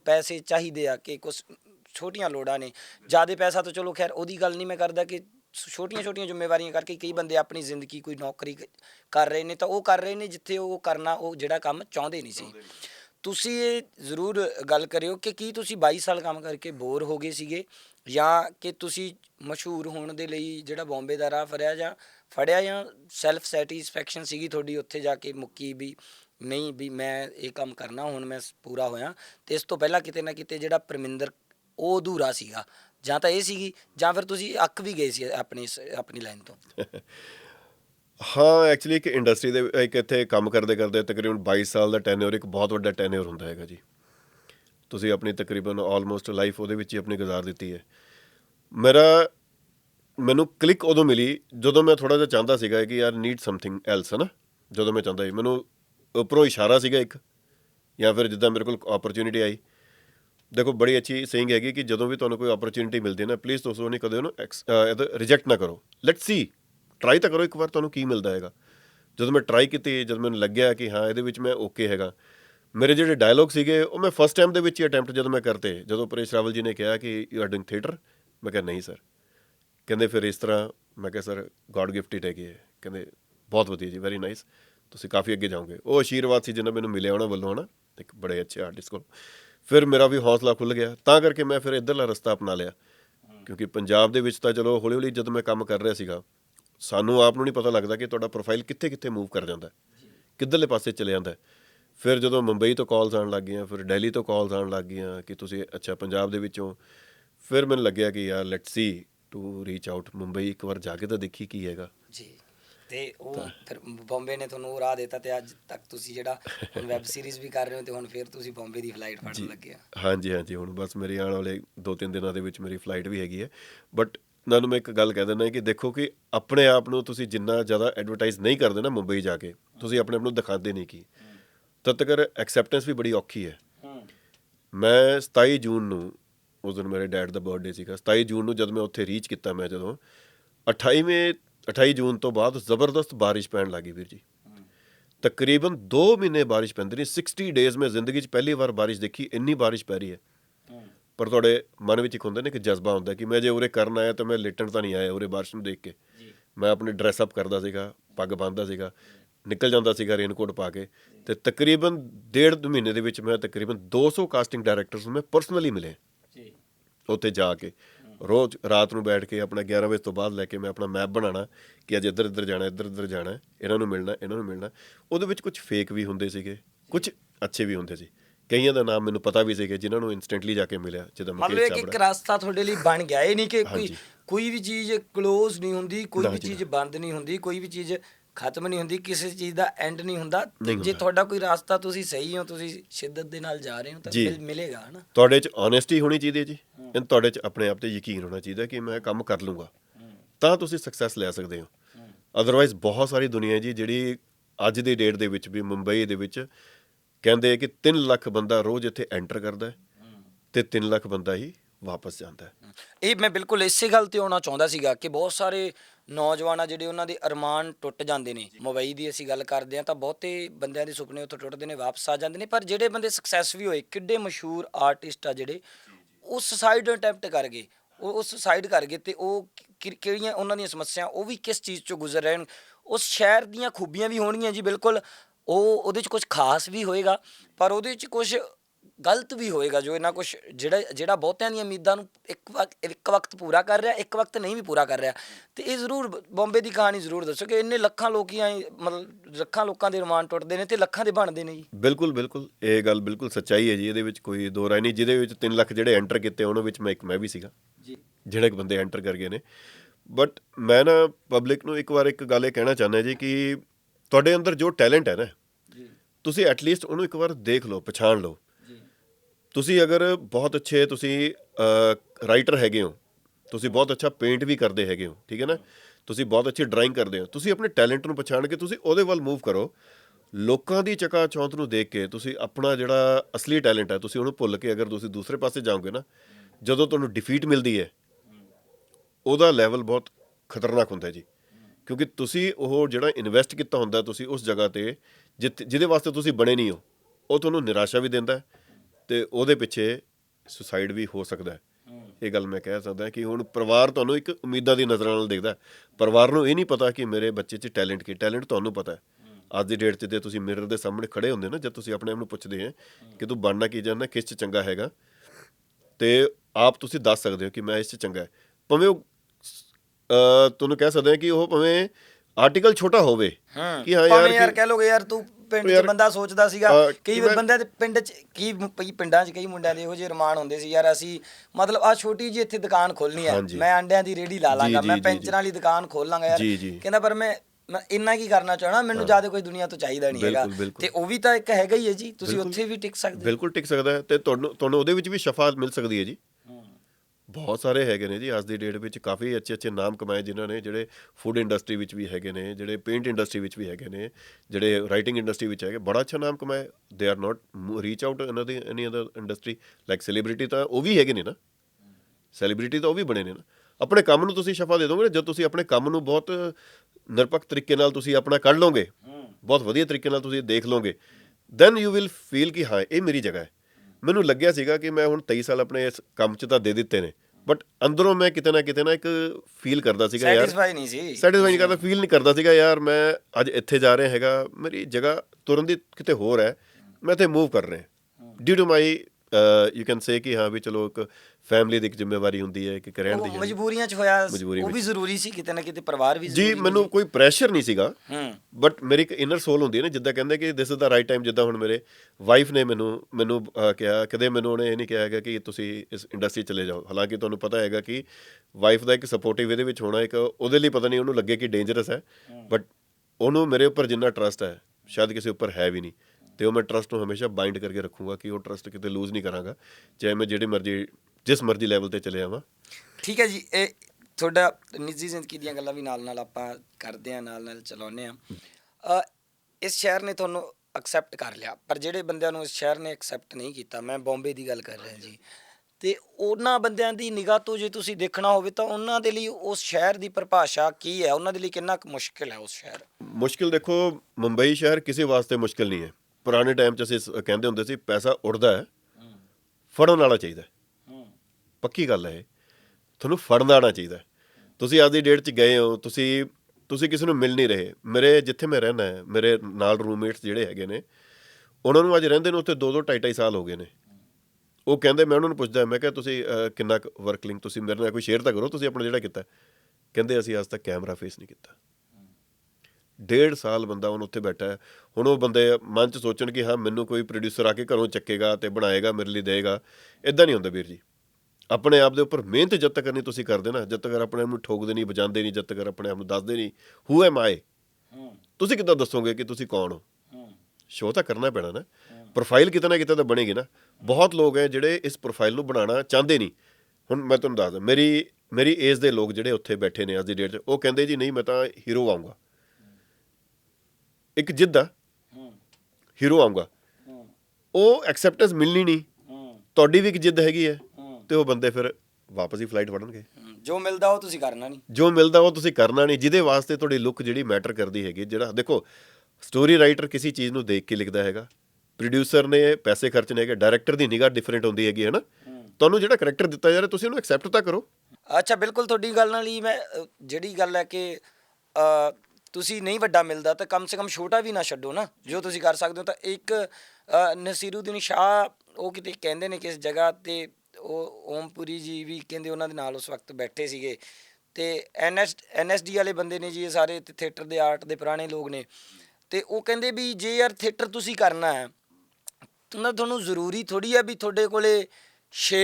S2: ਪੈਸੇ ਚਾਹੀਦੇ ਆ ਕਿ ਕੁਛ ਛੋਟੀਆਂ ਲੋੜਾਂ ਨੇ। ਜਿਆਦੇ ਪੈਸਾ ਤਾਂ ਚਲੋ ਖੈਰ ਉਹਦੀ ਗੱਲ ਨਹੀਂ ਮੈਂ ਕਰਦਾ ਕਿ ਛੋਟੀਆਂ ਛੋਟੀਆਂ ਜ਼ਿੰਮੇਵਾਰੀਆਂ ਕਰਕੇ ਕਈ ਬੰਦੇ ਆਪਣੀ ਜ਼ਿੰਦਗੀ ਕੋਈ ਨੌਕਰੀ ਕਰ ਰਹੇ ਨੇ ਤਾਂ ਉਹ ਕਰ ਰਹੇ ਨੇ ਜਿੱਥੇ ਉਹ ਕਰਨਾ ਉਹ ਜਿਹੜਾ ਕੰਮ ਚਾਹੁੰਦੇ ਨਹੀਂ ਸੀ। ਤੁਸੀਂ ਇਹ ਜ਼ਰੂਰ ਗੱਲ ਕਰਿਓ ਕਿ ਕੀ ਤੁਸੀਂ 22 ਸਾਲ ਕੰਮ ਕਰਕੇ ਬੋਰ ਹੋ ਗਏ ਸੀਗੇ ਜਾਂ ਕਿ ਤੁਸੀਂ ਮਸ਼ਹੂਰ ਹੋਣ ਦੇ ਲਈ ਜਿਹੜਾ ਬੰਬੇ ਦਾ ਰਾਹ ਫੜਿਆ ਜਾਂ ਫੜਿਆ ਜਾਂ ਸੈਲਫ ਸੈਟੀਸਫੈਕਸ਼ਨ ਸੀਗੀ ਤੁਹਾਡੀ ਉੱਥੇ ਜਾ ਕੇ ਮੁੱਕੀ ਵੀ ਨਹੀਂ ਵੀ ਮੈਂ ਇਹ ਕੰਮ ਕਰਨਾ, ਹੁਣ ਮੈਂ ਸ- ਪੂਰਾ ਹੋਇਆ। ਤੇ ਇਸ ਤੋਂ ਪਹਿਲਾਂ ਕਿਤੇ ਨਾ ਕਿਤੇ ਜਿਹੜਾ ਪਰਮਿੰਦਰ, ਉਹ ਅਧੂਰਾ ਸੀਗਾ। ਜਾਂ ਤਾਂ ਇਹ ਸੀਗੀ, ਜਾਂ ਫਿਰ ਤੁਸੀਂ ਅੱਕ ਵੀ ਗਏ ਸੀ ਆਪਣੀ ਸ- ਆਪਣੀ ਲਾਈਨ ਤੋਂ।
S1: ਹਾਂ, ਐਕਚੁਅਲੀ ਇੱਕ ਇੰਡਸਟਰੀ ਦੇ, ਇੱਕ ਇੱਥੇ ਕੰਮ ਕਰਦੇ ਕਰਦੇ ਤਕਰੀਬਨ 22 ਸਾਲ ਦਾ ਟੈਨਿਓਰ ਇੱਕ ਬਹੁਤ ਵੱਡਾ ਟੈਨਿਓਰ ਹੁੰਦਾ ਹੈਗਾ ਜੀ। ਤੁਸੀਂ ਆਪਣੀ ਤਕਰੀਬਨ ਆਲਮੋਸਟ ਲਾਈਫ ਉਹਦੇ ਵਿੱਚ ਹੀ ਆਪਣੀ ਗੁਜ਼ਾਰ ਦਿੱਤੀ ਹੈ। ਮੇਰਾ, ਮੈਨੂੰ ਕਲਿੱਕ ਉਦੋਂ ਮਿਲੀ ਜਦੋਂ ਮੈਂ ਥੋੜਾ ਜਿਹਾ ਚਾਹੁੰਦਾ ਸੀਗਾ ਕਿ ਯਾਰ ਨੀਡ ਸਮਥਿੰਗ ਐਲਸ ਹੈ ਨਾ। ਜਦੋਂ ਮੈਂ ਚਾਹੁੰਦਾ ਸੀ, ਮੈਨੂੰ ਉੱਪਰੋਂ ਇਸ਼ਾਰਾ ਸੀਗਾ ਇੱਕ, ਜਾਂ ਫਿਰ ਜਿੱਦਾਂ ਮੇਰੇ ਕੋਲ ਓਪਰਚ्युनिटी ਆਈ। ਦੇਖੋ, ਬੜੀ ਅੱਛੀ ਸੇਇੰਗ ਹੈਗੀ ਕਿ ਜਦੋਂ ਵੀ ਤੁਹਾਨੂੰ ਕੋਈ ਓਪਰਚ्युनिटी ਮਿਲਦੀ ਹੈ ਨਾ ਪਲੀਜ਼ ਦੋਸਤੋ, ਉਹਨੇ ਕਦੇ ਉਹਨੂੰ ਰਿਜੈਕਟ ਨਾ ਕਰੋ। ਲੈਟਸ ਸੀ ਟਰਾਈ ਤਾਂ ਕਰੋ, ਇੱਕ ਵਾਰ ਤੁਹਾਨੂੰ ਕੀ ਮਿਲਦਾ ਹੈਗਾ। ਜਦੋਂ ਮੈਂ ਟਰਾਈ ਕੀਤੀ, ਜਦ ਮੈਨੂੰ ਲੱਗਿਆ ਕਿ ਹਾਂ, ਇਹਦੇ ਵਿੱਚ ਮੈਂ ਓਕੇ ਹੈਗਾ। ਮੇਰੇ ਜਿਹੜੇ ਡਾਇਲੌਗ ਸੀਗੇ, ਉਹ ਮੈਂ ਫਸਟ ਟਾਈਮ ਦੇ ਵਿੱਚ ਹੀ ਅਟੈਂਪਟ ਜਦੋਂ ਮੈਂ ਕਰਤੇ, ਜਦੋਂ ਪਰੇਸ਼ ਰਾਵਲ ਜੀ ਨੇ ਕਿਹਾ ਕਿ ਯੂ ਆਰ ਡੂਇੰਗ ਥੀਏਟਰ ਮੈਂ ਕਿਹਾ, ਨਹੀਂ ਸਰ ਕਹਿੰਦੇ ਫਿਰ ਇਸ ਤਰ੍ਹਾਂ, ਮੈਂ ਕਿਹਾ ਸਰ ਗੋਡ ਗਿਫਟਡ ਹੈਗੇ ਹੈ। ਕਹਿੰਦੇ, ਬਹੁਤ ਵਧੀਆ ਜੀ ਵੈਰੀ ਨਾਈਸ ਤੁਸੀਂ ਕਾਫੀ ਅੱਗੇ ਜਾਓਗੇ। ਉਹ ਆਸ਼ੀਰਵਾਦ ਸੀ ਜਿਹਨਾਂ ਮੈਨੂੰ ਮਿਲਿਆ ਉਹਨਾਂ ਵੱਲੋਂ ਹਨਾ? ਇੱਕ ਬੜੇ ਅੱਛੇ ਆਰਟਿਸਟ ਕੋਲ। ਫਿਰ ਮੇਰਾ ਵੀ ਹੌਸਲਾ ਖੁੱਲ ਗਿਆ। ਤਾਂ ਕਰਕੇ ਮੈਂ ਫਿਰ ਇੱਧਰਲਾ ਰਸਤਾ ਅਪਣਾ ਲਿਆ। ਕਿਉਂਕਿ ਪੰਜਾਬ ਦੇ ਵਿੱਚ ਤਾਂ ਚਲੋ ਹੌਲੀ ਹੌਲੀ ਜਦੋਂ ਮੈਂ ਕੰਮ ਕਰ ਰਿਹਾ ਸੀਗਾ ਸਾਨੂੰ ਆਪ ਨੂੰ ਨਹੀਂ ਪਤਾ ਲੱਗਦਾ ਕਿ ਤੁਹਾਡਾ ਪ੍ਰੋਫਾਈਲ ਕਿੱਥੇ ਕਿੱਥੇ ਮੂਵ ਕਰ ਜਾਂਦਾ ਕਿੱਧਰਲੇ ਪਾਸੇ ਚਲੇ ਜਾਂਦਾ। ਫਿਰ ਜਦੋਂ ਮੁੰਬਈ ਤੋਂ ਕਾਲਸ ਆਉਣ ਲੱਗ ਗਈਆਂ ਫਿਰ ਦਿੱਲੀ ਤੋਂ ਕਾਲਸ ਆਉਣ ਲੱਗ ਗਈਆਂ ਕਿ ਤੁਸੀਂ ਅੱਛਾ ਪੰਜਾਬ ਦੇ ਵਿੱਚੋਂ ਫਿਰ ਮੈਨੂੰ ਲੱਗਿਆ ਕਿ ਯਾਰ let's see to reach out Mumbai ਇੱਕ ਵਾਰ ਜਾ ਕੇ ਤਾਂ ਦੇਖੀ ਕੀ ਹੈਗਾ।
S2: ਜੀ। ਤੇ ਉਹ ਫਿਰ ਬੰਬੇ ਨੇ ਤੁਹਾਨੂੰ ਉਹ ਰਾਹ ਦਿੱਤਾ ਤੇ ਅੱਜ ਤੱਕ ਤੁਸੀਂ ਜਿਹੜਾ ਹੁਣ ਵੈਬ ਸੀਰੀਜ਼ ਵੀ ਕਰ ਰਹੇ ਹੋ ਤੇ ਹੁਣ ਫਿਰ ਤੁਸੀਂ ਬੰਬੇ ਦੀ ਫਲਾਈਟ ਫੜਨ ਲੱਗੇ ਆ।
S1: ਹਾਂਜੀ ਹਾਂਜੀ ਹੁਣ ਬਸ ਮੇਰੀ ਆਉਣ ਵਾਲੇ 2-3 ਦਿਨਾਂ ਦੇ ਵਿੱਚ ਮੇਰੀ ਫਲਾਈਟ ਵੀ ਹੈਗੀ ਹੈ। ਬਟ ਤੁਹਾਨੂੰ ਮੈਂ ਇੱਕ ਗੱਲ ਕਹਿ ਦਿੰਦਾ ਕਿ ਦੇਖੋ ਕਿ ਆਪਣੇ ਆਪ ਨੂੰ ਤੁਸੀਂ ਜਿੰਨਾ ਜ਼ਿਆਦਾ ਐਡਵਰਟਾਈਜ਼ ਨਹੀਂ ਕਰਦੇ ਨਾ ਮੁੰਬਈ ਜਾ ਕੇ ਤੁਸੀਂ ਆਪਣੇ ਆਪ ਨੂੰ ਦਿਖਾਉਂਦੇ ਨਹੀਂ ਕੀ। ਤਦ ਤੱਕ ਐਕਸੈਪਟੈਂਸ ਵੀ ਬੜੀ ਔਖੀ ਹੈ। ਮੈਂ 27 ਜੂਨ ਨੂੰ ਉਸ ਦਿਨ ਮੇਰੇ ਡੈਡ ਦਾ ਬਰਥਡੇ ਸੀਗਾ 27 ਜੂਨ ਨੂੰ ਜਦ ਮੈਂ ਉੱਥੇ ਰੀਚ ਕੀਤਾ ਮੈਂ ਜਦੋਂ 28ਵੇਂ 28 ਜੂਨ ਤੋਂ ਬਾਅਦ ਜ਼ਬਰਦਸਤ ਬਾਰਿਸ਼ ਪੈਣ ਲੱਗੀ ਵੀਰ ਜੀ। ਤਕਰੀਬਨ 2 ਮਹੀਨੇ ਬਾਰਿਸ਼ ਪੈਂਦੀ ਰਹੀ 60 ਡੇਜ਼ ਮੈਂ ਜ਼ਿੰਦਗੀ 'ਚ ਪਹਿਲੀ ਵਾਰ ਬਾਰਿਸ਼ ਦੇਖੀ ਇੰਨੀ ਬਾਰਿਸ਼ ਪੈ ਰਹੀ ਹੈ। ਪਰ ਤੁਹਾਡੇ ਮਨ ਵਿੱਚ ਇੱਕ ਹੁੰਦਾ ਨੇ ਕਿ ਜਜ਼ਬਾ ਹੁੰਦਾ ਕਿ ਮੈਂ ਜੇ ਉਰੇ ਕਰਨ ਆਇਆ ਤਾਂ ਮੈਂ ਲੇਟਣ ਤਾਂ ਨਹੀਂ ਆਇਆ ਉਰੇ ਬਾਰਿਸ਼ ਨੂੰ ਦੇਖ ਕੇ। ਮੈਂ ਆਪਣੇ ਡਰੈਸ ਅਪ ਕਰਦਾ ਸੀਗਾ ਪੱਗ ਬੰਨ੍ਹਦਾ ਸੀਗਾ ਨਿਕਲ ਜਾਂਦਾ ਸੀਗਾ ਰੇਨਕੋਟ ਪਾ ਕੇ। ਤੇ ਤਕਰੀਬਨ ਡੇਢ ਮਹੀਨੇ ਦੇ ਵਿੱਚ ਮੈਂ ਤਕਰੀਬਨ 200 ਕਾਸਟਿੰਗ ਡਾਇਰੈਕਟਰਸ ਨੂੰ ਮੈਂ ਪਰਸਨਲੀ ਮਿਲੇ।
S2: ਜੀ।
S1: ਉੱਥੇ ਜਾ ਕੇ। ਰੋਜ਼ ਰਾਤ ਨੂੰ ਬੈਠ ਕੇ ਆਪਣਾ 11 ਵਜੇ ਤੋਂ ਬਾਅਦ ਲੈ ਕੇ ਮੈਂ ਆਪਣਾ ਮੈਪ ਬਣਾਉਣਾ ਕਿ ਅੱਜ ਇੱਧਰ ਇੱਧਰ ਜਾਣਾ ਇੱਧਰ ਇੱਧਰ ਜਾਣਾ ਇਹਨਾਂ ਨੂੰ ਮਿਲਣਾ ਇਹਨਾਂ ਨੂੰ ਮਿਲਣਾ। ਉਹਦੇ ਵਿੱਚ ਕੁਝ ਫੇਕ ਵੀ ਹੁੰਦੇ ਸੀਗੇ ਕੁਝ ਅੱਛੇ ਵੀ ਹੁੰਦੇ ਸੀ। ਕਈਆਂ ਦਾ ਨਾਮ ਮੈਨੂੰ ਪਤਾ ਵੀ ਸੀਗੇ ਜਿਨ੍ਹਾਂ ਨੂੰ ਇਨਸਟੈਂਟਲੀ ਜਾ ਕੇ ਮਿਲਿਆ ਜਿੱਦਾਂ
S2: ਮਤਲਬ ਇਹ ਕਿ ਇੱਕ ਰਸਤਾ ਤੁਹਾਡੇ ਲਈ ਬਣ ਗਿਆ ਇਹ ਨਹੀਂ ਕਿ ਕੋਈ। ਕੋਈ ਵੀ ਚੀਜ਼ ਕਲੋਜ਼ ਨਹੀਂ ਹੁੰਦੀ ਕੋਈ ਵੀ ਚੀਜ਼ ਬੰਦ ਨਹੀਂ ਹੁੰਦੀ ਕੋਈ ਵੀ ਚੀਜ਼ ਖਤਮ ਨਹੀਂ ਹੁੰਦੀ ਕਿਸੇ ਚੀਜ਼ ਦਾ ਐਂਡ ਨਹੀਂ ਹੁੰਦਾ। ਜੇ। ਤੁਹਾਡਾ ਕੋਈ ਰਸਤਾ ਤੁਸੀਂ ਸਹੀ ਹੋ ਤੁਸੀਂ ਸ਼ਿੱਦਤ ਦੇ ਨਾਲ ਜਾ ਰਹੇ ਹੋ ਤਾਂ
S1: ਜੀ।
S2: ਮਿਲ- ਮਿਲੇਗਾ ਹਨਾ?
S1: ਤੁਹਾਡੇ 'ਚ ਓਨੈਸਟੀ ਹੋਣੀ ਚਾਹੀਦੀ ਹੈ ਜੀ। ਤੇ ਤੁਹਾਡੇ 'ਚ ਆਪਣੇ ਆਪ ਤੇ ਯਕੀਨ ਹੋਣਾ ਚਾਹੀਦਾ ਕਿ ਮੈਂ ਕੰਮ ਕਰ ਲੂੰਗਾ। ਤਾਂ ਤੁਸੀਂ ਸਕਸੈਸ ਲੈ ਸਕਦੇ ਹੋ। ਅਦਰਵਾਈਜ਼ ਬਹੁਤ ਸਾਰੀ ਦੁਨੀਆ ਜੀ ਜਿਹੜੀ ਅੱਜ ਦੀ ਡੇਟ ਦੇ ਵਿੱਚ ਵੀ ਮੁੰਬਈ ਦੇ ਵਿੱਚ ਕਹਿੰਦੇ ਆ ਕਿ 3 ਲੱਖ ਬੰਦਾ ਰੋਜ਼ ਇੱਥੇ ਐਂਟਰ ਕਰਦਾ ਹੈ ਤੇ 3 ਲੱਖ ਬੰਦਾ ਹੀ ਵਾਪਸ ਜਾਂਦਾ ਹੈ।
S2: ਇਹ ਮੈਂ ਬਿਲਕੁਲ ਇਸੇ ਗੱਲ ਤੇ ਆਉਣਾ ਚਾਹੁੰਦਾ ਸੀਗਾ ਕਿ ਬਹੁਤ ਸਾਰੇ ਨੌਜਵਾਨ ਆ ਜਿਹੜੇ ਉਹਨਾਂ ਦੇ ਅਰਮਾਨ ਟੁੱਟ ਜਾਂਦੇ ਨੇ ਮੁੰਬਈ ਦੀ ਅਸੀਂ ਗੱਲ ਕਰਦੇ ਆ ਤਾਂ ਬਹੁਤੇ ਬੰਦਿਆਂ ਦੇ ਸੁਪਨੇ ਉੱਥੋਂ ਟੁੱਟਦੇ ਨੇ ਵਾਪਸ ਆ ਜਾਂਦੇ ਨੇ ਪਰ ਜਿਹੜੇ ਬੰਦੇ ਸਕਸੈਸ ਵੀ ਹੋਏ ਕਿੱਡੇ ਮਸ਼ਹੂਰ ਆਰਟਿਸਟ ਆ ਜਿਹੜੇ ਉਹ ਸੁਸਾਈਡ ਅਟੈਂਪਟ ਕਰ ਗਏ ਉਹ ਉਹ ਸੁਸਾਈਡ ਕਰ ਗਏ ਤੇ ਉਹ ਕਿਹੜੀਆਂ ਉਹਨਾਂ ਦੀਆਂ ਸਮੱਸਿਆ ਉਹ ਵੀ ਕਿਸ ਚੀਜ਼ ਚੋਂ ਗੁਜ਼ਰ ਰਹੇ ਉਸ ਸ਼ਹਿਰ ਦੀਆਂ ਖੂਬੀਆਂ ਵੀ ਹੋਣਗੀਆਂ ਜੀ ਬਿਲਕੁਲ ਉਹ ਉਹਦੇ ਚ ਕੁਝ ਖਾਸ ਵੀ ਹੋਏਗਾ ਪਰ ਉਹਦੇ ਚ ਕੁਝ ਗਲਤ ਵੀ ਹੋਏਗਾ ਜੋ ਇਹਨਾਂ ਕੁਝ ਜਿਹੜਾ ਜਿਹੜਾ ਬਹੁਤਿਆਂ ਦੀਆਂ ਉਮੀਦਾਂ ਨੂੰ ਇੱਕ ਵਕਤ ਇੱਕ ਵਕਤ ਪੂਰਾ ਕਰ ਰਿਹਾ ਇੱਕ ਵਕਤ ਨਹੀਂ ਵੀ ਪੂਰਾ ਕਰ ਰਿਹਾ। ਤੇ ਇਹ ਜ਼ਰੂਰ ਬੰਬੇ ਦੀ ਕਹਾਣੀ ਜ਼ਰੂਰ ਦੱਸੋ ਕਿ ਇੰਨੇ ਲੱਖਾਂ ਲੋਕੀ ਆਏ ਮਤਲਬ ਲੱਖਾਂ ਲੋਕਾਂ ਦੇ ਰਮਾਨ ਟੁੱਟਦੇ ਨੇ ਤੇ ਲੱਖਾਂ ਦੇ ਬਣਦੇ ਨੇ ਜੀ।
S1: ਬਿਲਕੁਲ ਬਿਲਕੁਲ। ਇਹ ਗੱਲ ਬਿਲਕੁਲ ਸੱਚਾਈ ਹੈ ਜੀ ਇਹਦੇ ਵਿੱਚ ਕੋਈ ਦੋ ਰਾਏ ਨਹੀਂ ਜਿਹਦੇ ਵਿੱਚ 3 ਲੱਖ ਜਿਹੜੇ ਐਂਟਰ ਕੀਤੇ ਉਹਨਾਂ ਵਿੱਚ ਮੈਂ ਇੱਕ ਮੈਂ ਵੀ ਸੀਗਾ।
S2: ਜੀ।
S1: ਜਿਹੜੇ ਕੁ ਬੰਦੇ ਐਂਟਰ ਕਰ ਗਏ ਨੇ। ਬਟ ਮੈਂ ਨਾ ਪਬਲਿਕ ਨੂੰ ਇੱਕ ਵਾਰ ਇੱਕ ਗੱਲ ਇਹ ਕਹਿਣਾ ਚਾਹੁੰਦਾ ਜੀ ਕਿ ਤੁਹਾਡੇ ਅੰਦਰ ਜੋ ਟੈਲੈਂਟ ਹੈ ਨਾ ਤੁਸੀਂ ਐਟਲੀਸਟ ਉਹਨੂੰ ਇੱਕ ਵਾਰ ਦੇਖ ਲਓ ਪਛਾਣ ਲਓ। ਤੁਸੀਂ ਅਗਰ ਬਹੁਤ ਅੱਛੇ ਤੁਸੀਂ ਰਾਈਟਰ ਹੈਗੇ ਹੋ, ਤੁਸੀਂ ਬਹੁਤ ਅੱਛਾ ਪੇਂਟ ਵੀ ਕਰਦੇ ਹੈਗੇ ਹੋ, ਠੀਕ ਹੈ ਨਾ? ਤੁਸੀਂ ਬਹੁਤ ਅੱਛੀ ਡਰਾਇੰਗ ਕਰਦੇ ਹੋ, ਤੁਸੀਂ ਆਪਣੇ ਟੈਲੈਂਟ ਨੂੰ ਪਛਾਣ ਕੇ ਤੁਸੀਂ ਉਹਦੇ ਵੱਲ ਮੂਵ ਕਰੋ। ਲੋਕਾਂ ਦੀ ਚਕਾ ਚੌਂਤ ਨੂੰ ਦੇਖ ਕੇ ਤੁਸੀਂ ਆਪਣਾ ਜਿਹੜਾ ਅਸਲੀ ਟੈਲੈਂਟ ਹੈ, ਤੁਸੀਂ ਉਹਨੂੰ ਭੁੱਲ ਕੇ ਅਗਰ ਤੁਸੀਂ ਦੂਸਰੇ ਪਾਸੇ ਜਾਓਗੇ ਨਾ, ਜਦੋਂ ਤੁਹਾਨੂੰ ਡਿਫੀਟ ਮਿਲਦੀ ਹੈ, ਉਹਦਾ ਲੈਵਲ ਬਹੁਤ ਖਤਰਨਾਕ ਹੁੰਦਾ ਹੈ ਜੀ। ਕਿਉਂਕਿ ਤੁਸੀਂ ਉਹ ਜਿਹੜਾ ਇਨਵੈਸਟ ਕੀਤਾ ਹੁੰਦਾ ਤੁਸੀਂ ਉਸ ਜਗ੍ਹਾ ਤੇ ਜਿੱਥੇ- ਜਿਹਦੇ ਵਾਸਤੇ ਤੁਸੀਂ ਬਣੇ ਨਹੀਂ ਹੋ, ਉਹ ਤੁਹਾਨੂੰ ਨਿਰਾਸ਼ਾ ਵੀ ਦਿੰਦਾ ਹੈ ਤੇ ਉਹਦੇ ਪਿੱਛੇ ਸੁਸਾਈਡ ਵੀ ਹੋ ਸਕਦਾ ਹੈ। ਇਹ ਗੱਲ ਮੈਂ ਕਹਿ ਸਕਦਾ ਕਿ ਹੁਣ ਪਰਿਵਾਰ ਤੁਹਾਨੂੰ ਇੱਕ ਉਮੀਦਾਂ ਦੀ ਨਜ਼ਰ ਨਾਲ ਦੇਖਦਾ ਹੈ। ਪਰਿਵਾਰ ਨੂੰ ਇਹ ਨਹੀਂ ਪਤਾ ਕਿ ਮੇਰੇ ਬੱਚੇ 'ਚ ਟੈਲੈਂਟ ਕੀ ਟੈਲੈਂਟ ਤੁਹਾਨੂੰ ਪਤਾ ਹੈ। ਅੱਜ ਦੀ ਡੇਟ 'ਚ ਜੇ ਤੁਸੀਂ ਮਿਰਰ ਦੇ ਸਾਹਮਣੇ ਖੜੇ ਹੁੰਦੇ ਹੋ ਨਾ ਜਦ ਤੁਸੀਂ ਆਪਣੇ ਆਪ ਨੂੰ ਪੁੱਛਦੇ ਆ ਕਿ ਤੂੰ ਬਣਨਾ ਕੀ ਚਾਹੁੰਦਾ ਕਿਸ 'ਚ ਚੰਗਾ ਹੈਗਾ ਤੇ ਆਪ ਤੁਸੀਂ ਦੱਸ ਸਕਦੇ ਹੋ ਕਿ ਮੈਂ ਇਸ 'ਚ ਚੰਗਾ ਹੈ। ਭਾਵੇਂ ਉਹ ਤੁਹਾਨੂੰ ਕਹਿ ਸਕਦੇ ਹਾਂ ਕਿ ਉਹ ਭਾਵੇਂ ਆਰਟੀਕਲ ਛੋਟਾ ਹੋਵੇ ਕਿ ਹਾਂ ਯਾਰ
S2: ਕਹਿ ਲੋਗੇ ਯਾਰ ਤੂੰ ਪਿੰਡ 'ਚ ਬੰਦਾ ਸੋਚਦਾ ਸੀਗਾ ਕਈ ਬੰਦਿਆਂ ਦੇ ਪਿੰਡ 'ਚ ਕੀ ਕਈ ਪਿੰਡਾਂ 'ਚ ਕਈ ਮੁੰਡਿਆਂ ਦੇ ਇਹੋ ਜਿਹੇ ਰਮਾਨ ਹੁੰਦੇ ਸੀ ਯਾਰ ਅਸੀਂ ਮਤਲਬ ਆ ਛੋਟੀ ਜਿਹੀ ਇੱਥੇ ਦੁਕਾਨ ਖੋਲਣੀ ਆ। ਮੈਂ ਅੰਡਿਆਂ ਦੀ ਰੇੜੀ ਲਾ
S1: ਜੀ,
S2: ਲਾਂਗਾ
S1: ਜੀ,
S2: ਮੈਂ
S1: ਜੀ,
S2: ਪੈਂਚਰਾਂ ਵਾਲੀ ਦੁਕਾਨ ਖੋਲ ਲਾਂਗਾ ਯਾਰ
S1: ਜੀ, ਜੀ।
S2: ਕਹਿੰਦਾ ਪਰ ਮੈਂ ਮੈਂ ਇੰਨਾ ਕੀ ਕਰਨਾ ਚਾਹਣਾ ਮੈਨੂੰ ਜ਼ਿਆਦਾ ਕੋਈ ਦੁਨੀਆ ਤੋਂ ਚਾਹੀਦਾ ਨਹੀਂ ਹੈਗਾ। ਤੇ ਉਹ ਵੀ ਤਾਂ ਇੱਕ ਹੈਗਾ ਹੀ ਹੈ ਜੀ ਤੁਸੀਂ। ਉੱਥੇ ਵੀ ਟਿਕ ਸਕਦੇ
S1: ਬਿਲਕੁਲ ਟਿਕ ਸਕਦਾ ਤੇ ਤੁਹਾਨੂੰ ਤੁਹਾਨੂੰ ਉਹਦੇ ਵਿੱਚ ਵੀ ਸ਼ਫਾਅਤ ਮਿਲ ਸਕਦੀ ਹੈ ਜੀ ਬਹੁਤ ਸਾਰੇ ਹੈਗੇ ਨੇ ਜੀ। ਅੱਜ ਦੀ ਡੇਟ ਵਿੱਚ ਕਾਫੀ ਅੱਛੇ ਅੱਛੇ ਨਾਮ ਕਮਾਏ ਜਿਨ੍ਹਾਂ ਨੇ ਜਿਹੜੇ ਫੂਡ ਇੰਡਸਟਰੀ ਵਿੱਚ ਵੀ ਹੈਗੇ ਨੇ ਜਿਹੜੇ ਪੇਂਟ ਇੰਡਸਟਰੀ ਵਿੱਚ ਵੀ ਹੈਗੇ ਨੇ ਜਿਹੜੇ ਰਾਈਟਿੰਗ ਇੰਡਸਟਰੀ ਵਿੱਚ ਹੈਗੇ ਬੜਾ ਅੱਛਾ ਨਾਮ ਕਮਾਏ they are not reach out another any other industry like celebrity ਤਾਂ ਉਹ ਵੀ ਹੈਗੇ ਨੇ ਨਾ। ਸੈਲੀਬ੍ਰਿਟੀ ਤਾਂ ਉਹ ਵੀ ਬਣੇ ਨੇ ਨਾ। ਆਪਣੇ ਕੰਮ ਨੂੰ ਤੁਸੀਂ ਸ਼ਫਾ ਦੇ ਦੋਗੇ ਜਦ ਤੁਸੀਂ ਆਪਣੇ ਕੰਮ ਨੂੰ ਬਹੁਤ ਨਿਰਪੱਖ ਤਰੀਕੇ ਨਾਲ ਤੁਸੀਂ ਆਪਣਾ ਕੱਢ ਲਓਗੇ ਬਹੁਤ ਵਧੀਆ ਤਰੀਕੇ ਨਾਲ ਤੁਸੀਂ ਦੇਖ ਲਓਗੇ ਦੈਨ ਯੂ ਵਿਲ ਫੀਲ ਕਿ ਹਾਂ ਇਹ ਮੇਰੀ ਜਗ੍ਹਾ ਹੈ। ਮੈਨੂੰ ਲੱਗਿਆ ਸੀਗਾ ਕਿ ਮੈਂ ਹੁਣ 23 ਸਾਲ ਆਪਣੇ ਇਸ ਕੰਮ 'ਚ ਤਾਂ ਦੇ ਦਿੱਤੇ ਨੇ ਬਟ ਅੰਦਰੋਂ ਮੈਂ ਕਿਤੇ ਨਾ ਕਿਤੇ ਨਾ ਇੱਕ ਫੀਲ ਕਰਦਾ ਸੀਗਾ ਯਾਰ।
S2: ਸੈਟੀਸਫਾਈ ਨਹੀਂ ਸੀ।
S1: ਸੈਟੀਸਫਾਈ ਨਹੀਂ ਕਰਦਾ ਫੀਲ ਨਹੀਂ ਕਰਦਾ ਸੀਗਾ ਯਾਰ ਮੈਂ ਅੱਜ ਇੱਥੇ ਜਾ ਰਿਹਾ ਹੈਗਾ ਮੇਰੀ ਜਗ੍ਹਾ ਤੁਰਨ ਦੀ ਕਿਤੇ ਹੋਰ ਹੈ ਮੈਂ ਇੱਥੇ ਮੂਵ ਕਰ ਰਿਹਾ। Due to my you can say ਕਿ ਹਾਂ ਵੀ ਚਲੋ ਇੱਕ ਫੈਮਿਲੀ ਦੀ ਇੱਕ ਜ਼ਿੰਮੇਵਾਰੀ ਹੁੰਦੀ ਹੈ ਕਿ ਰਹਿਣ ਦੀ
S2: ਮਜਬੂਰੀਆਂ ਚ ਹੋਇਆ ਉਹ ਵੀ ਜ਼ਰੂਰੀ ਸੀ ਕਿਤੇ ਨਾ ਕਿਤੇ ਪਰਿਵਾਰ ਵੀ
S1: ਜੀ ਮੈਨੂੰ ਕੋਈ ਪ੍ਰੈਸ਼ਰ ਨਹੀਂ ਸੀਗਾ ਬਟ ਮੇਰੀ ਇੱਕ ਇਨਰ ਸੋਲ ਹੁੰਦੀ ਹੈ ਨਾ ਜਿੱਦਾਂ ਕਹਿੰਦੇ ਕਿ this is the right time ਜਿੱਦਾਂ ਹੁਣ ਮੇਰੇ ਵਾਈਫ ਨੇ ਮੈਨੂੰ ਮੈਨੂੰ ਕਿਹਾ ਕਦੇ ਮੈਨੂੰ ਉਹਨੇ ਇਹ ਨਹੀਂ ਕਿਹਾ ਹੈਗਾ ਕਿ ਤੁਸੀਂ ਇਸ ਇੰਡਸਟਰੀ ਚਲੇ ਜਾਓ। ਹਾਲਾਂਕਿ ਤੁਹਾਨੂੰ ਪਤਾ ਹੈਗਾ ਕਿ ਵਾਈਫ ਦਾ ਇੱਕ ਸਪੋਰਟਿਵ ਇਹਦੇ ਵਿੱਚ ਹੋਣਾ ਇੱਕ ਉਹਦੇ ਲਈ ਪਤਾ ਨਹੀਂ ਉਹਨੂੰ ਲੱਗੇ ਕਿ ਡੇਂਜਰਸ ਹੈ ਬਟ ਉਹਨੂੰ ਮੇਰੇ ਉੱਪਰ ਜਿੰਨਾ ਟਰਸਟ ਹੈ ਸ਼ਾਇਦ ਕਿਸੇ ਉੱਪਰ ਹੈ ਵੀ ਨਹੀਂ। ਤੇ ਉਹ ਮੈਂ ਟਰਸਟ ਨੂੰ ਹਮੇਸ਼ਾ ਬਾਈਂਡ ਕਰਕੇ ਰੱਖੂੰਗਾ ਕਿ ਉਹ ਟਰਸਟ ਕਿਤੇ ਲੂਜ਼ ਨਹੀਂ ਕਰਾਂਗਾ ਚਾਹੇ ਮੈਂ ਜਿਹੜੀ ਮਰਜ਼ੀ ਜਿਸ ਮਰਜ਼ੀ ਲੈਵਲ ਤੇ ਚਲੇ ਆਵਾਂ।
S2: ਠੀਕ ਹੈ ਜੀ ਇਹ ਤੁਹਾਡਾ ਨਿੱਜੀ ਜ਼ਿੰਦਗੀ ਦੀਆਂ ਗੱਲਾਂ ਵੀ ਨਾਲ ਨਾਲ ਆਪਾਂ ਕਰਦੇ ਆ ਨਾਲ ਨਾਲ ਚਲਾਉਂਦੇ ਆ ਇਸ ਸ਼ਹਿਰ ਨੇ ਤੁਹਾਨੂੰ ਐਕਸੈਪਟ ਕਰ ਲਿਆ ਪਰ ਜਿਹੜੇ ਬੰਦਿਆਂ ਨੂੰ ਇਸ ਸ਼ਹਿਰ ਨੇ ਐਕਸੈਪਟ ਨਹੀਂ ਕੀਤਾ ਮੈਂ ਬੰਬੇ ਦੀ ਗੱਲ ਕਰ ਰਿਹਾ ਜੀ। ਤੇ ਉਹਨਾਂ ਬੰਦਿਆਂ ਦੀ ਨਿਗਾਹ ਤੋਂ ਜੇ ਤੁਸੀਂ ਦੇਖਣਾ ਹੋਵੇ ਤਾਂ ਉਹਨਾਂ ਦੇ ਲਈ ਉਸ ਸ਼ਹਿਰ ਦੀ ਪਰਿਭਾਸ਼ਾ ਕੀ ਹੈ? ਉਹਨਾਂ ਦੇ ਲਈ ਕਿੰਨਾ ਕੁ ਮੁਸ਼ਕਿਲ ਹੈ ਉਸ ਸ਼ਹਿਰ?
S1: ਮੁਸ਼ਕਿਲ ਦੇਖੋ ਮੁੰਬਈ ਸ਼ਹਿਰ ਕਿਸੇ ਵਾਸਤੇ ਮੁਸ਼ਕਿਲ ਨਹੀਂ ਹੈ। ਪੁਰਾਣੇ ਟਾਈਮ 'ਚ ਅਸੀਂ ਸ- ਕਹਿੰਦੇ ਹੁੰਦੇ ਸੀ ਪੈਸਾ ਉੜਦਾ ਹੈ ਫੜਨ ਵਾਲਾ ਚਾਹੀਦਾ ਹੈ। ਪੱਕੀ ਗੱਲ ਹੈ ਇਹ। ਤੁਹਾਨੂੰ ਫੜਨ ਆਉਣਾ ਚਾਹੀਦਾ ਹੈ। ਤੁਸੀਂ ਅੱਜ ਦੀ ਡੇਟ 'ਚ ਗਏ ਹੋ ਤੁਸੀਂ ਤੁਸੀਂ ਕਿਸੇ ਨੂੰ ਮਿਲ ਨਹੀਂ ਰਹੇ। ਮੇਰੇ ਜਿੱਥੇ ਮੈਂ ਰਹਿਣਾ ਹੈ ਮੇਰੇ ਨਾਲ ਰੂਮਮੇਟਸ ਜਿਹੜੇ ਹੈਗੇ ਨੇ ਉਹਨਾਂ ਨੂੰ ਅੱਜ ਰਹਿੰਦੇ ਨੂੰ ਉੱਥੇ 2-2 2.5 ਸਾਲ ਹੋ ਗਏ ਨੇ। ਉਹ ਕਹਿੰਦੇ ਮੈਂ ਉਹਨਾਂ ਨੂੰ ਪੁੱਛਦਾ ਮੈਂ ਕਿਹਾ ਤੁਸੀਂ ਅਹ, ਕਿੰਨਾ ਵਰਕ ਲਿੰਕ ਤੁਸੀਂ ਮੇਰੇ ਨਾਲ ਕੋਈ ਸ਼ੇਅਰ ਤਾਂ ਕਰੋ ਤੁਸੀਂ ਆਪਣਾ ਜਿਹੜਾ ਕੀਤਾ ਕਹਿੰਦੇ ਅਸੀਂ ਅੱਜ ਤੱਕ ਕੈਮਰਾ ਫੇਸ ਨਹੀਂ ਕੀਤਾ। ਡੇਢ ਸਾਲ ਬੰਦਾ ਹੁਣ ਉੱਥੇ ਬੈਠਾ ਹੈ। ਹੁਣ ਉਹ ਬੰਦੇ ਮਨ ਚ ਸੋਚਣ ਕਿ ਹਾਂ ਮੈਨੂੰ ਕੋਈ ਪ੍ਰੋਡਿਊਸਰ ਆ ਕੇ ਘਰੋਂ ਚੱਕੇਗਾ ਤੇ ਬਣਾਏਗਾ ਮੇਰੇ ਲਈ ਦੇਗਾ ਇਦਾਂ ਨਹੀਂ ਹੁੰਦਾ ਵੀਰ ਜੀ। ਆਪਣੇ ਆਪ ਦੇ ਉੱਪਰ ਮਿਹਨਤ ਜਦ ਤੱਕ ਨਹੀਂ ਤੁਸੀਂ ਕਰਦੇ ਨਾ ਜਦ ਤੱਕ ਆਪਣੇ ਆਪ ਨੂੰ ਠੋਕਦੇ ਨਹੀਂ ਵਜਾਉਂਦੇ ਨਹੀਂ ਜਦ ਤੱਕ ਆਪਣੇ ਆਪ ਨੂੰ ਦੱਸਦੇ ਨਹੀਂ ਹੂ ਐਮ ਆਈ ਤੁਸੀਂ ਕਿੱਦਾਂ ਦੱਸੋਗੇ ਕਿ ਤੁਸੀਂ ਕੌਣ ਹੋ? ਸ਼ੋਅ ਤਾਂ ਕਰਨਾ ਪੈਣਾ ਨਾ। ਪ੍ਰੋਫਾਈਲ ਕਿਤੇ ਨਾ ਕਿਤੇ ਤਾਂ ਬਣੇਗੀ ਨਾ। ਬਹੁਤ ਲੋਕ ਹੈ ਜਿਹੜੇ ਇਸ ਪ੍ਰੋਫਾਈਲ ਨੂੰ ਬਣਾਉਣਾ ਚਾਹੁੰਦੇ ਨਹੀਂ। ਹੁਣ ਮੈਂ ਤੁਹਾਨੂੰ ਦੱਸਦਾ ਮੇਰੀ ਮੇਰੀ ਏਜ ਦੇ ਲੋਕ ਜਿਹੜੇ ਉੱਥੇ ਬੈਠੇ ਨੇ ਅੱਜ ਦੀ ਡੇਟ 'ਚ ਉਹ ਕਹਿੰਦੇ ਜੀ ਨਹੀਂ ਮੈਂ ਤਾਂ ਹੀਰੋ ਆਉਂਗਾ ਇੱਕ ਜਿੱਦ ਆ। ਹੀਰੋ ਆਉਂਗਾ ਉਹ ਐਕਸੈਪਟੈਂਸ ਮਿਲਣੀ ਨਹੀਂ। ਤੁਹਾਡੀ ਵੀ ਇੱਕ ਜਿੱਦ ਹੈਗੀ ਹੈ ਤੇ ਉਹ ਬੰਦੇ ਫਿਰ ਵਾਪਸ ਹੀ ਫਲਾਈਟ ਫੜਨਗੇ।
S2: ਜੋ ਮਿਲਦਾ ਉਹ ਤੁਸੀਂ ਕਰਨਾ ਨਹੀਂ।
S1: ਜੋ ਮਿਲਦਾ ਉਹ ਤੁਸੀਂ ਕਰਨਾ ਨਹੀਂ ਜਿਹਦੇ ਵਾਸਤੇ ਤੁਹਾਡੀ ਲੁੱਕ ਜਿਹੜੀ ਮੈਟਰ ਕਰਦੀ ਹੈਗੀ ਜਿਹੜਾ ਦੇਖੋ ਸਟੋਰੀ ਰਾਈਟਰ ਕਿਸੇ ਚੀਜ਼ ਨੂੰ ਦੇਖ ਕੇ ਲਿਖਦਾ ਹੈਗਾ। ਪ੍ਰੋਡਿਊਸਰ ਨੇ ਪੈਸੇ ਖਰਚਣੇ ਹੈਗੇ ਡਾਇਰੈਕਟਰ ਦੀ ਨਿਗਾਹ ਡਿਫਰੈਂਟ ਹੁੰਦੀ ਹੈਗੀ ਹੈ ਨਾ ਤੁਹਾਨੂੰ ਜਿਹੜਾ ਕਰੈਕਟਰ ਦਿੱਤਾ ਜਾ ਰਿਹਾ ਤੁਸੀਂ ਉਹਨੂੰ ਐਕਸੈਪਟ ਤਾਂ ਕਰੋ।
S2: ਅੱਛਾ ਬਿਲਕੁਲ ਤੁਹਾਡੀ ਗੱਲ ਨਾਲ ਹੀ ਮੈਂ ਜਿਹੜੀ ਗੱਲ ਹੈ ਕਿ ਤੁਸੀਂ ਨਹੀਂ ਵੱਡਾ ਮਿਲਦਾ ਤਾਂ ਕਮ ਸੇ ਕਮ ਛੋਟਾ ਵੀ ਨਾ ਛੱਡੋ ਨਾ। ਜੋ ਤੁਸੀਂ ਕਰ ਸਕਦੇ ਹੋ ਤਾਂ ਇੱਕ ਨਸੀਰੁਦੀਨ ਸ਼ਾਹ, ਉਹ ਕਿਤੇ ਕਹਿੰਦੇ ਨੇ ਕਿਸ ਜਗ੍ਹਾ ਤੇ ਉਹ ਓਮਪੁਰੀ ਜੀ ਵੀ ਕਹਿੰਦੇ ਉਹਨਾਂ ਦੇ ਨਾਲ ਉਸ ਵਕਤ ਬੈਠੇ ਸੀਗੇ। ਤੇ ਐਨਐਸ, ਐਨਐਸਡੀ ਵਾਲੇ ਬੰਦੇ ਨੇ ਜੀ ਇਹ ਸਾਰੇ ਥੀਏਟਰ ਦੇ ਆਰਟ ਦੇ ਪੁਰਾਣੇ ਲੋਕ ਨੇ। ਤੇ ਉਹ ਕਹਿੰਦੇ ਵੀ ਜੇ ਯਾਰ ਥੀਏਟਰ ਤੁਸੀਂ ਕਰਨਾ ਹੈ, ਤਾਂ ਤੁਹਾਨੂੰ ਜ਼ਰੂਰੀ ਥੋੜੀ ਆ ਵੀ ਤੁਹਾਡੇ ਕੋਲੇ 6